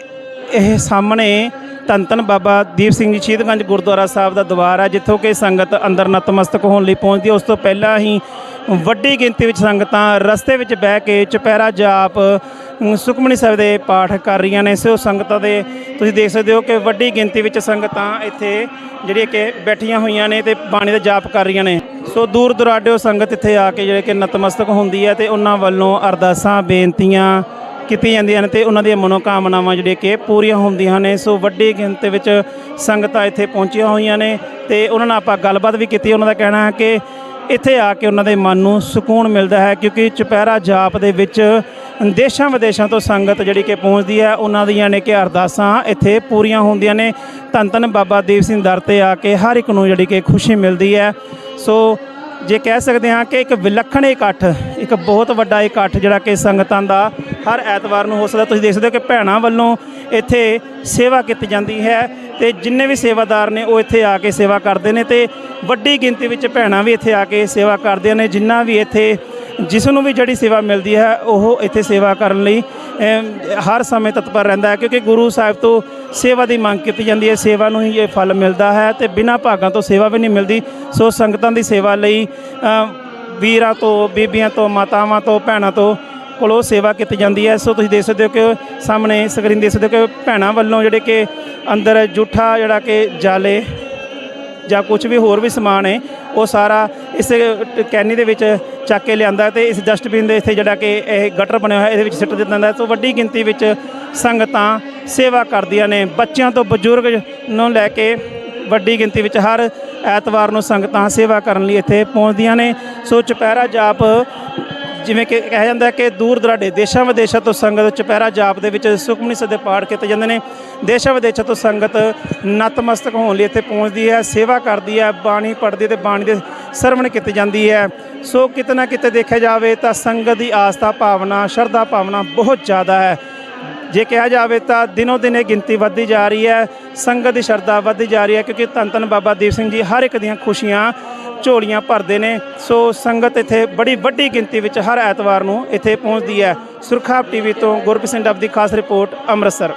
ਇਹ ਸਾਹਮਣੇ ਧੰਨ ਧੰਨ ਬਾਬਾ ਦੀਪ ਸਿੰਘ ਜੀ ਸ਼ਹੀਦਗੰਜ ਗੁਰਦੁਆਰਾ ਸਾਹਿਬ ਦਾ ਦਰਬਾਰ ਹੈ, ਜਿੱਥੋਂ ਕਿ ਸੰਗਤ ਅੰਦਰ ਨਤਮਸਤਕ ਹੋਣ ਲਈ ਪਹੁੰਚਦੀ ਹੈ। ਉਸ ਤੋਂ ਪਹਿਲਾਂ ਹੀ ਵੱਡੀ ਗਿਣਤੀ ਵਿੱਚ ਸੰਗਤਾਂ ਰਸਤੇ ਵਿੱਚ ਬਹਿ ਕੇ ਚੁਪਹਿਰਾ ਜਾਪ ਸੁਖਮਨੀ ਸਾਹਿਬ ਦੇ ਪਾਠ ਕਰ ਰਹੀਆਂ ਨੇ। ਸੋ ਸੰਗਤਾਂ ਦੇ ਤੁਸੀਂ ਦੇਖ ਸਕਦੇ ਹੋ ਕਿ ਵੱਡੀ ਗਿਣਤੀ ਵਿੱਚ ਸੰਗਤਾਂ ਇੱਥੇ ਜਿਹੜੀਆਂ ਕਿ ਬੈਠੀਆਂ ਹੋਈਆਂ ਨੇ ਤੇ ਬਾਣੀ ਦਾ ਜਾਪ ਕਰ ਰਹੀਆਂ ਨੇ। ਸੋ ਦੂਰ ਦੁਰਾਡਿਓ ਸੰਗਤ ਇੱਥੇ ਆ ਕੇ ਜਿਹੜੇ ਕਿ ਨਤਮਸਤਕ ਹੁੰਦੀ ਹੈ ਤੇ ਉਹਨਾਂ ਵੱਲੋਂ ਅਰਦਾਸਾਂ, ਬੇਨਤੀਆਂ ਕੀਤੀਆਂ ਜਾਂਦੀਆਂ ਨੇ ਤੇ ਉਹਨਾਂ ਦੀਆਂ ਮਨੋਕਾਮਨਾਵਾਂ ਜਿਹੜੀਆਂ ਕਿ ਪੂਰੀਆਂ ਹੁੰਦੀਆਂ ਨੇ। ਸੋ ਵੱਡੀ ਗਿਣਤੀ ਵਿੱਚ ਸੰਗਤਾਂ ਇੱਥੇ ਪਹੁੰਚੀਆਂ ਹੋਈਆਂ ਨੇ ਤੇ ਉਹਨਾਂ ਨਾਲ ਆਪਾਂ ਗੱਲਬਾਤ ਵੀ ਕੀਤੀ। ਉਹਨਾਂ ਦਾ ਕਹਿਣਾ ਹੈ ਕਿ ਇੱਥੇ ਆ ਕੇ ਉਹਨਾਂ ਦੇ ਮਨ ਨੂੰ ਸਕੂਨ ਮਿਲਦਾ ਹੈ, ਕਿਉਂਕਿ ਚੁਪਹਿਰਾ ਜਾਪ ਦੇ ਵਿੱਚ ਦੇਸ਼ਾਂ ਵਿਦੇਸ਼ਾਂ ਤੋਂ ਸੰਗਤ ਜਿਹੜੀ ਕਿ ਪਹੁੰਚਦੀ ਹੈ, ਉਹਨਾਂ ਦੀਆਂ ਨੇ ਕਿ ਅਰਦਾਸਾਂ ਇੱਥੇ ਪੂਰੀਆਂ ਹੁੰਦੀਆਂ ਨੇ। ਧੰਨ ਧੰਨ ਬਾਬਾ ਦੀਪ ਸਿੰਘ ਦਰ ਤੇ ਆ ਕੇ ਹਰ ਇੱਕ ਨੂੰ ਜਿਹੜੀ ਕਿ ਖੁਸ਼ੀ ਮਿਲਦੀ ਹੈ। ਸੋ ਜੇ ਕਹਿ ਸਕਦੇ ਹਾਂ ਕਿ ਇੱਕ ਵਿਲੱਖਣ ਇਕੱਠ ਇੱਕ ਬਹੁਤ ਵੱਡਾ ਇਕੱਠ ਜਿਹੜਾ ਕਿ ਸੰਗਤਾਂ ਦਾ ਹਰ ਐਤਵਾਰ ਨੂੰ ਹੋ ਸਕਦਾ। ਤੁਸੀਂ ਦੇਖ ਸਕਦੇ ਹੋ ਕਿ ਭੈਣਾਂ ਵੱਲੋਂ ਇੱਥੇ ਸੇਵਾ ਕੀਤੀ ਜਾਂਦੀ ਹੈ। ਤੇ ਜਿੰਨੇ ਵੀ ਸੇਵਾਦਾਰ ਨੇ ਉਹ ਇੱਥੇ ਆ ਕੇ ਸੇਵਾ ਕਰਦੇ ਨੇ ਤੇ ਵੱਡੀ ਗਿਣਤੀ ਵਿੱਚ ਭੈਣਾਂ ਵੀ ਇੱਥੇ ਆ ਕੇ ਸੇਵਾ ਕਰਦੀਆਂ ਨੇ, ਜਿੰਨਾ ਵੀ ਇੱਥੇ ਜਿਸ ਨੂੰ ਵੀ ਜਿਹੜੀ ਸੇਵਾ ਮਿਲਦੀ ਹੈ, ਉਹ ਇੱਥੇ ਸੇਵਾ ਕਰਨ ਲਈ ਹਰ ਸਮੇਂ ਤਤਪਰ ਰਹਿੰਦਾ ਹੈ, ਕਿਉਂਕਿ ਗੁਰੂ ਸਾਹਿਬ ਤੋਂ ਸੇਵਾ ਦੀ ਮੰਗ ਕੀਤੀ ਜਾਂਦੀ ਹੈ, ਸੇਵਾ ਨੂੰ ਹੀ ਇਹ ਫਲ ਮਿਲਦਾ ਹੈ ਤੇ ਬਿਨਾਂ ਭਾਗਾਂ ਤੋਂ ਸੇਵਾ ਵੀ ਨਹੀਂ ਮਿਲਦੀ। ਸੋ ਸੰਗਤਾਂ ਦੀ ਸੇਵਾ ਲਈ ਵੀਰਾਂ ਤੋਂ, ਬੀਬੀਆਂ ਤੋਂ, ਮਾਤਾਵਾਂ ਤੋਂ, ਭੈਣਾਂ ਤੋਂ ਕੋਲੋਂ ਸੇਵਾ ਕੀਤੀ ਜਾਂਦੀ ਹੈ। ਸੋ ਤੁਸੀਂ ਦੇਖ ਸਕਦੇ ਹੋ ਕਿ ਸਾਹਮਣੇ ਸਕਰੀਨ ਦੇਖ ਸਕਦੇ ਹੋ ਕਿ ਭੈਣਾਂ ਵੱਲੋਂ ਜਿਹੜੇ ਕਿ ਅੰਦਰ ਜੂਠਾ ਜਿਹੜਾ ਕਿ ਜਾਲੇ ਜਾਂ ਕੁਝ ਵੀ ਹੋਰ ਵੀ ਸਮਾਨ ਹੈ, ਉਹ ਸਾਰਾ ਇਸ ਕੈਨੀ ਦੇ ਵਿੱਚ ਚੱਕ ਕੇ ਲਿਆਂਦਾ ਤੇ ਇਸ ਡਸਟਬਿਨ ਦੇ ਇੱਥੇ ਜਿਹੜਾ ਕਿ ਇਹ ਗਟਰ ਬਣਿਆ ਹੋਇਆ, ਇਹਦੇ ਵਿੱਚ ਸਿੱਟ ਦਿੱਤਾ ਜਾਂਦਾ ਹੈ। ਸੋ ਵੱਡੀ ਗਿਣਤੀ ਵਿੱਚ ਸੰਗਤਾਂ ਸੇਵਾ ਕਰਦੀਆਂ ਨੇ। ਬੱਚਿਆਂ ਤੋਂ ਬਜ਼ੁਰਗ ਨੂੰ ਲੈ ਕੇ ਵੱਡੀ ਗਿਣਤੀ ਵਿੱਚ ਹਰ ਐਤਵਾਰ ਨੂੰ ਸੰਗਤਾਂ ਸੇਵਾ ਕਰਨ ਲਈ ਇੱਥੇ ਪਹੁੰਚਦੀਆਂ ਨੇ। ਸੋ ਚੁਪਹਿਰਾ ਜਾਪ ਜਿਵੇਂ ਕਿ ਕਿਹਾ ਜਾਂਦਾ ਕਿ ਦੂਰ ਦਰਾਡੇ ਦੇਸ਼ਾਂ ਵਿਦੇਸ਼ਾਂ ਤੋਂ ਸੰਗਤ ਚੁਪਹਿਰਾ ਜਾਪ ਦੇ ਵਿੱਚ ਸੁਖਮਨੀ ਸਾਹਿਬ ਪਾਠ ਕੀਤੇ ਜਾਂਦੇ ਨੇ। ਦੇਸ਼ਾਂ ਵਿਦੇਸ਼ਾਂ ਤੋਂ ਸੰਗਤ ਨਤਮਸਤਕ ਹੋਣ ਲਈ ਇੱਥੇ ਪਹੁੰਚਦੀ ਹੈ, ਸੇਵਾ ਕਰਦੀ ਹੈ, ਬਾਣੀ ਪੜ੍ਹਦੀ ਹੈ ਤੇ ਬਾਣੀ ਦੇ ਸਰਵਣ ਕੀਤੀ ਜਾਂਦੀ ਹੈ। ਸੋ ਕਿਤੇ ਨਾ ਕਿਤੇ ਦੇਖਿਆ ਜਾਵੇ ਤਾਂ ਸੰਗਤ ਦੀ ਆਸਥਾ, ਭਾਵਨਾ, ਸ਼ਰਧਾ, ਭਾਵਨਾ ਬਹੁਤ ਜ਼ਿਆਦਾ ਹੈ। ਜੇ ਕਿਹਾ ਜਾਵੇ ਤਾਂ ਦਿਨੋ ਦਿਨ ਇਹ ਗਿਣਤੀ ਵੱਧਦੀ ਜਾ ਰਹੀ ਹੈ, ਸੰਗਤ ਦੀ ਸ਼ਰਧਾ ਵੱਧਦੀ ਜਾ ਰਹੀ ਹੈ ਕਿਉਂਕਿ ਧੰਨ ਧੰਨ ਬਾਬਾ ਦੀਪ ਸਿੰਘ ਜੀ ਹਰ ਇੱਕ ਦੀਆਂ ਖੁਸ਼ੀਆਂ ਝੋਲੀਆਂ ਭਰਦੇ ਨੇ। ਸੋ ਸੰਗਤ ਇੱਥੇ ਬੜੀ ਵੱਡੀ ਗਿਣਤੀ ਵਿੱਚ ਹਰ ਐਤਵਾਰ ਨੂੰ ਇੱਥੇ ਪਹੁੰਚਦੀ ਹੈ। ਸੁਰਖਾਬ ਟੀਵੀ ਤੋਂ ਗੁਰਪ੍ਰੀਤ ਸਿੰਘ ਡੱਬ ਦੀ ਖਾਸ ਰਿਪੋਰਟ ਅੰਮ੍ਰਿਤਸਰ।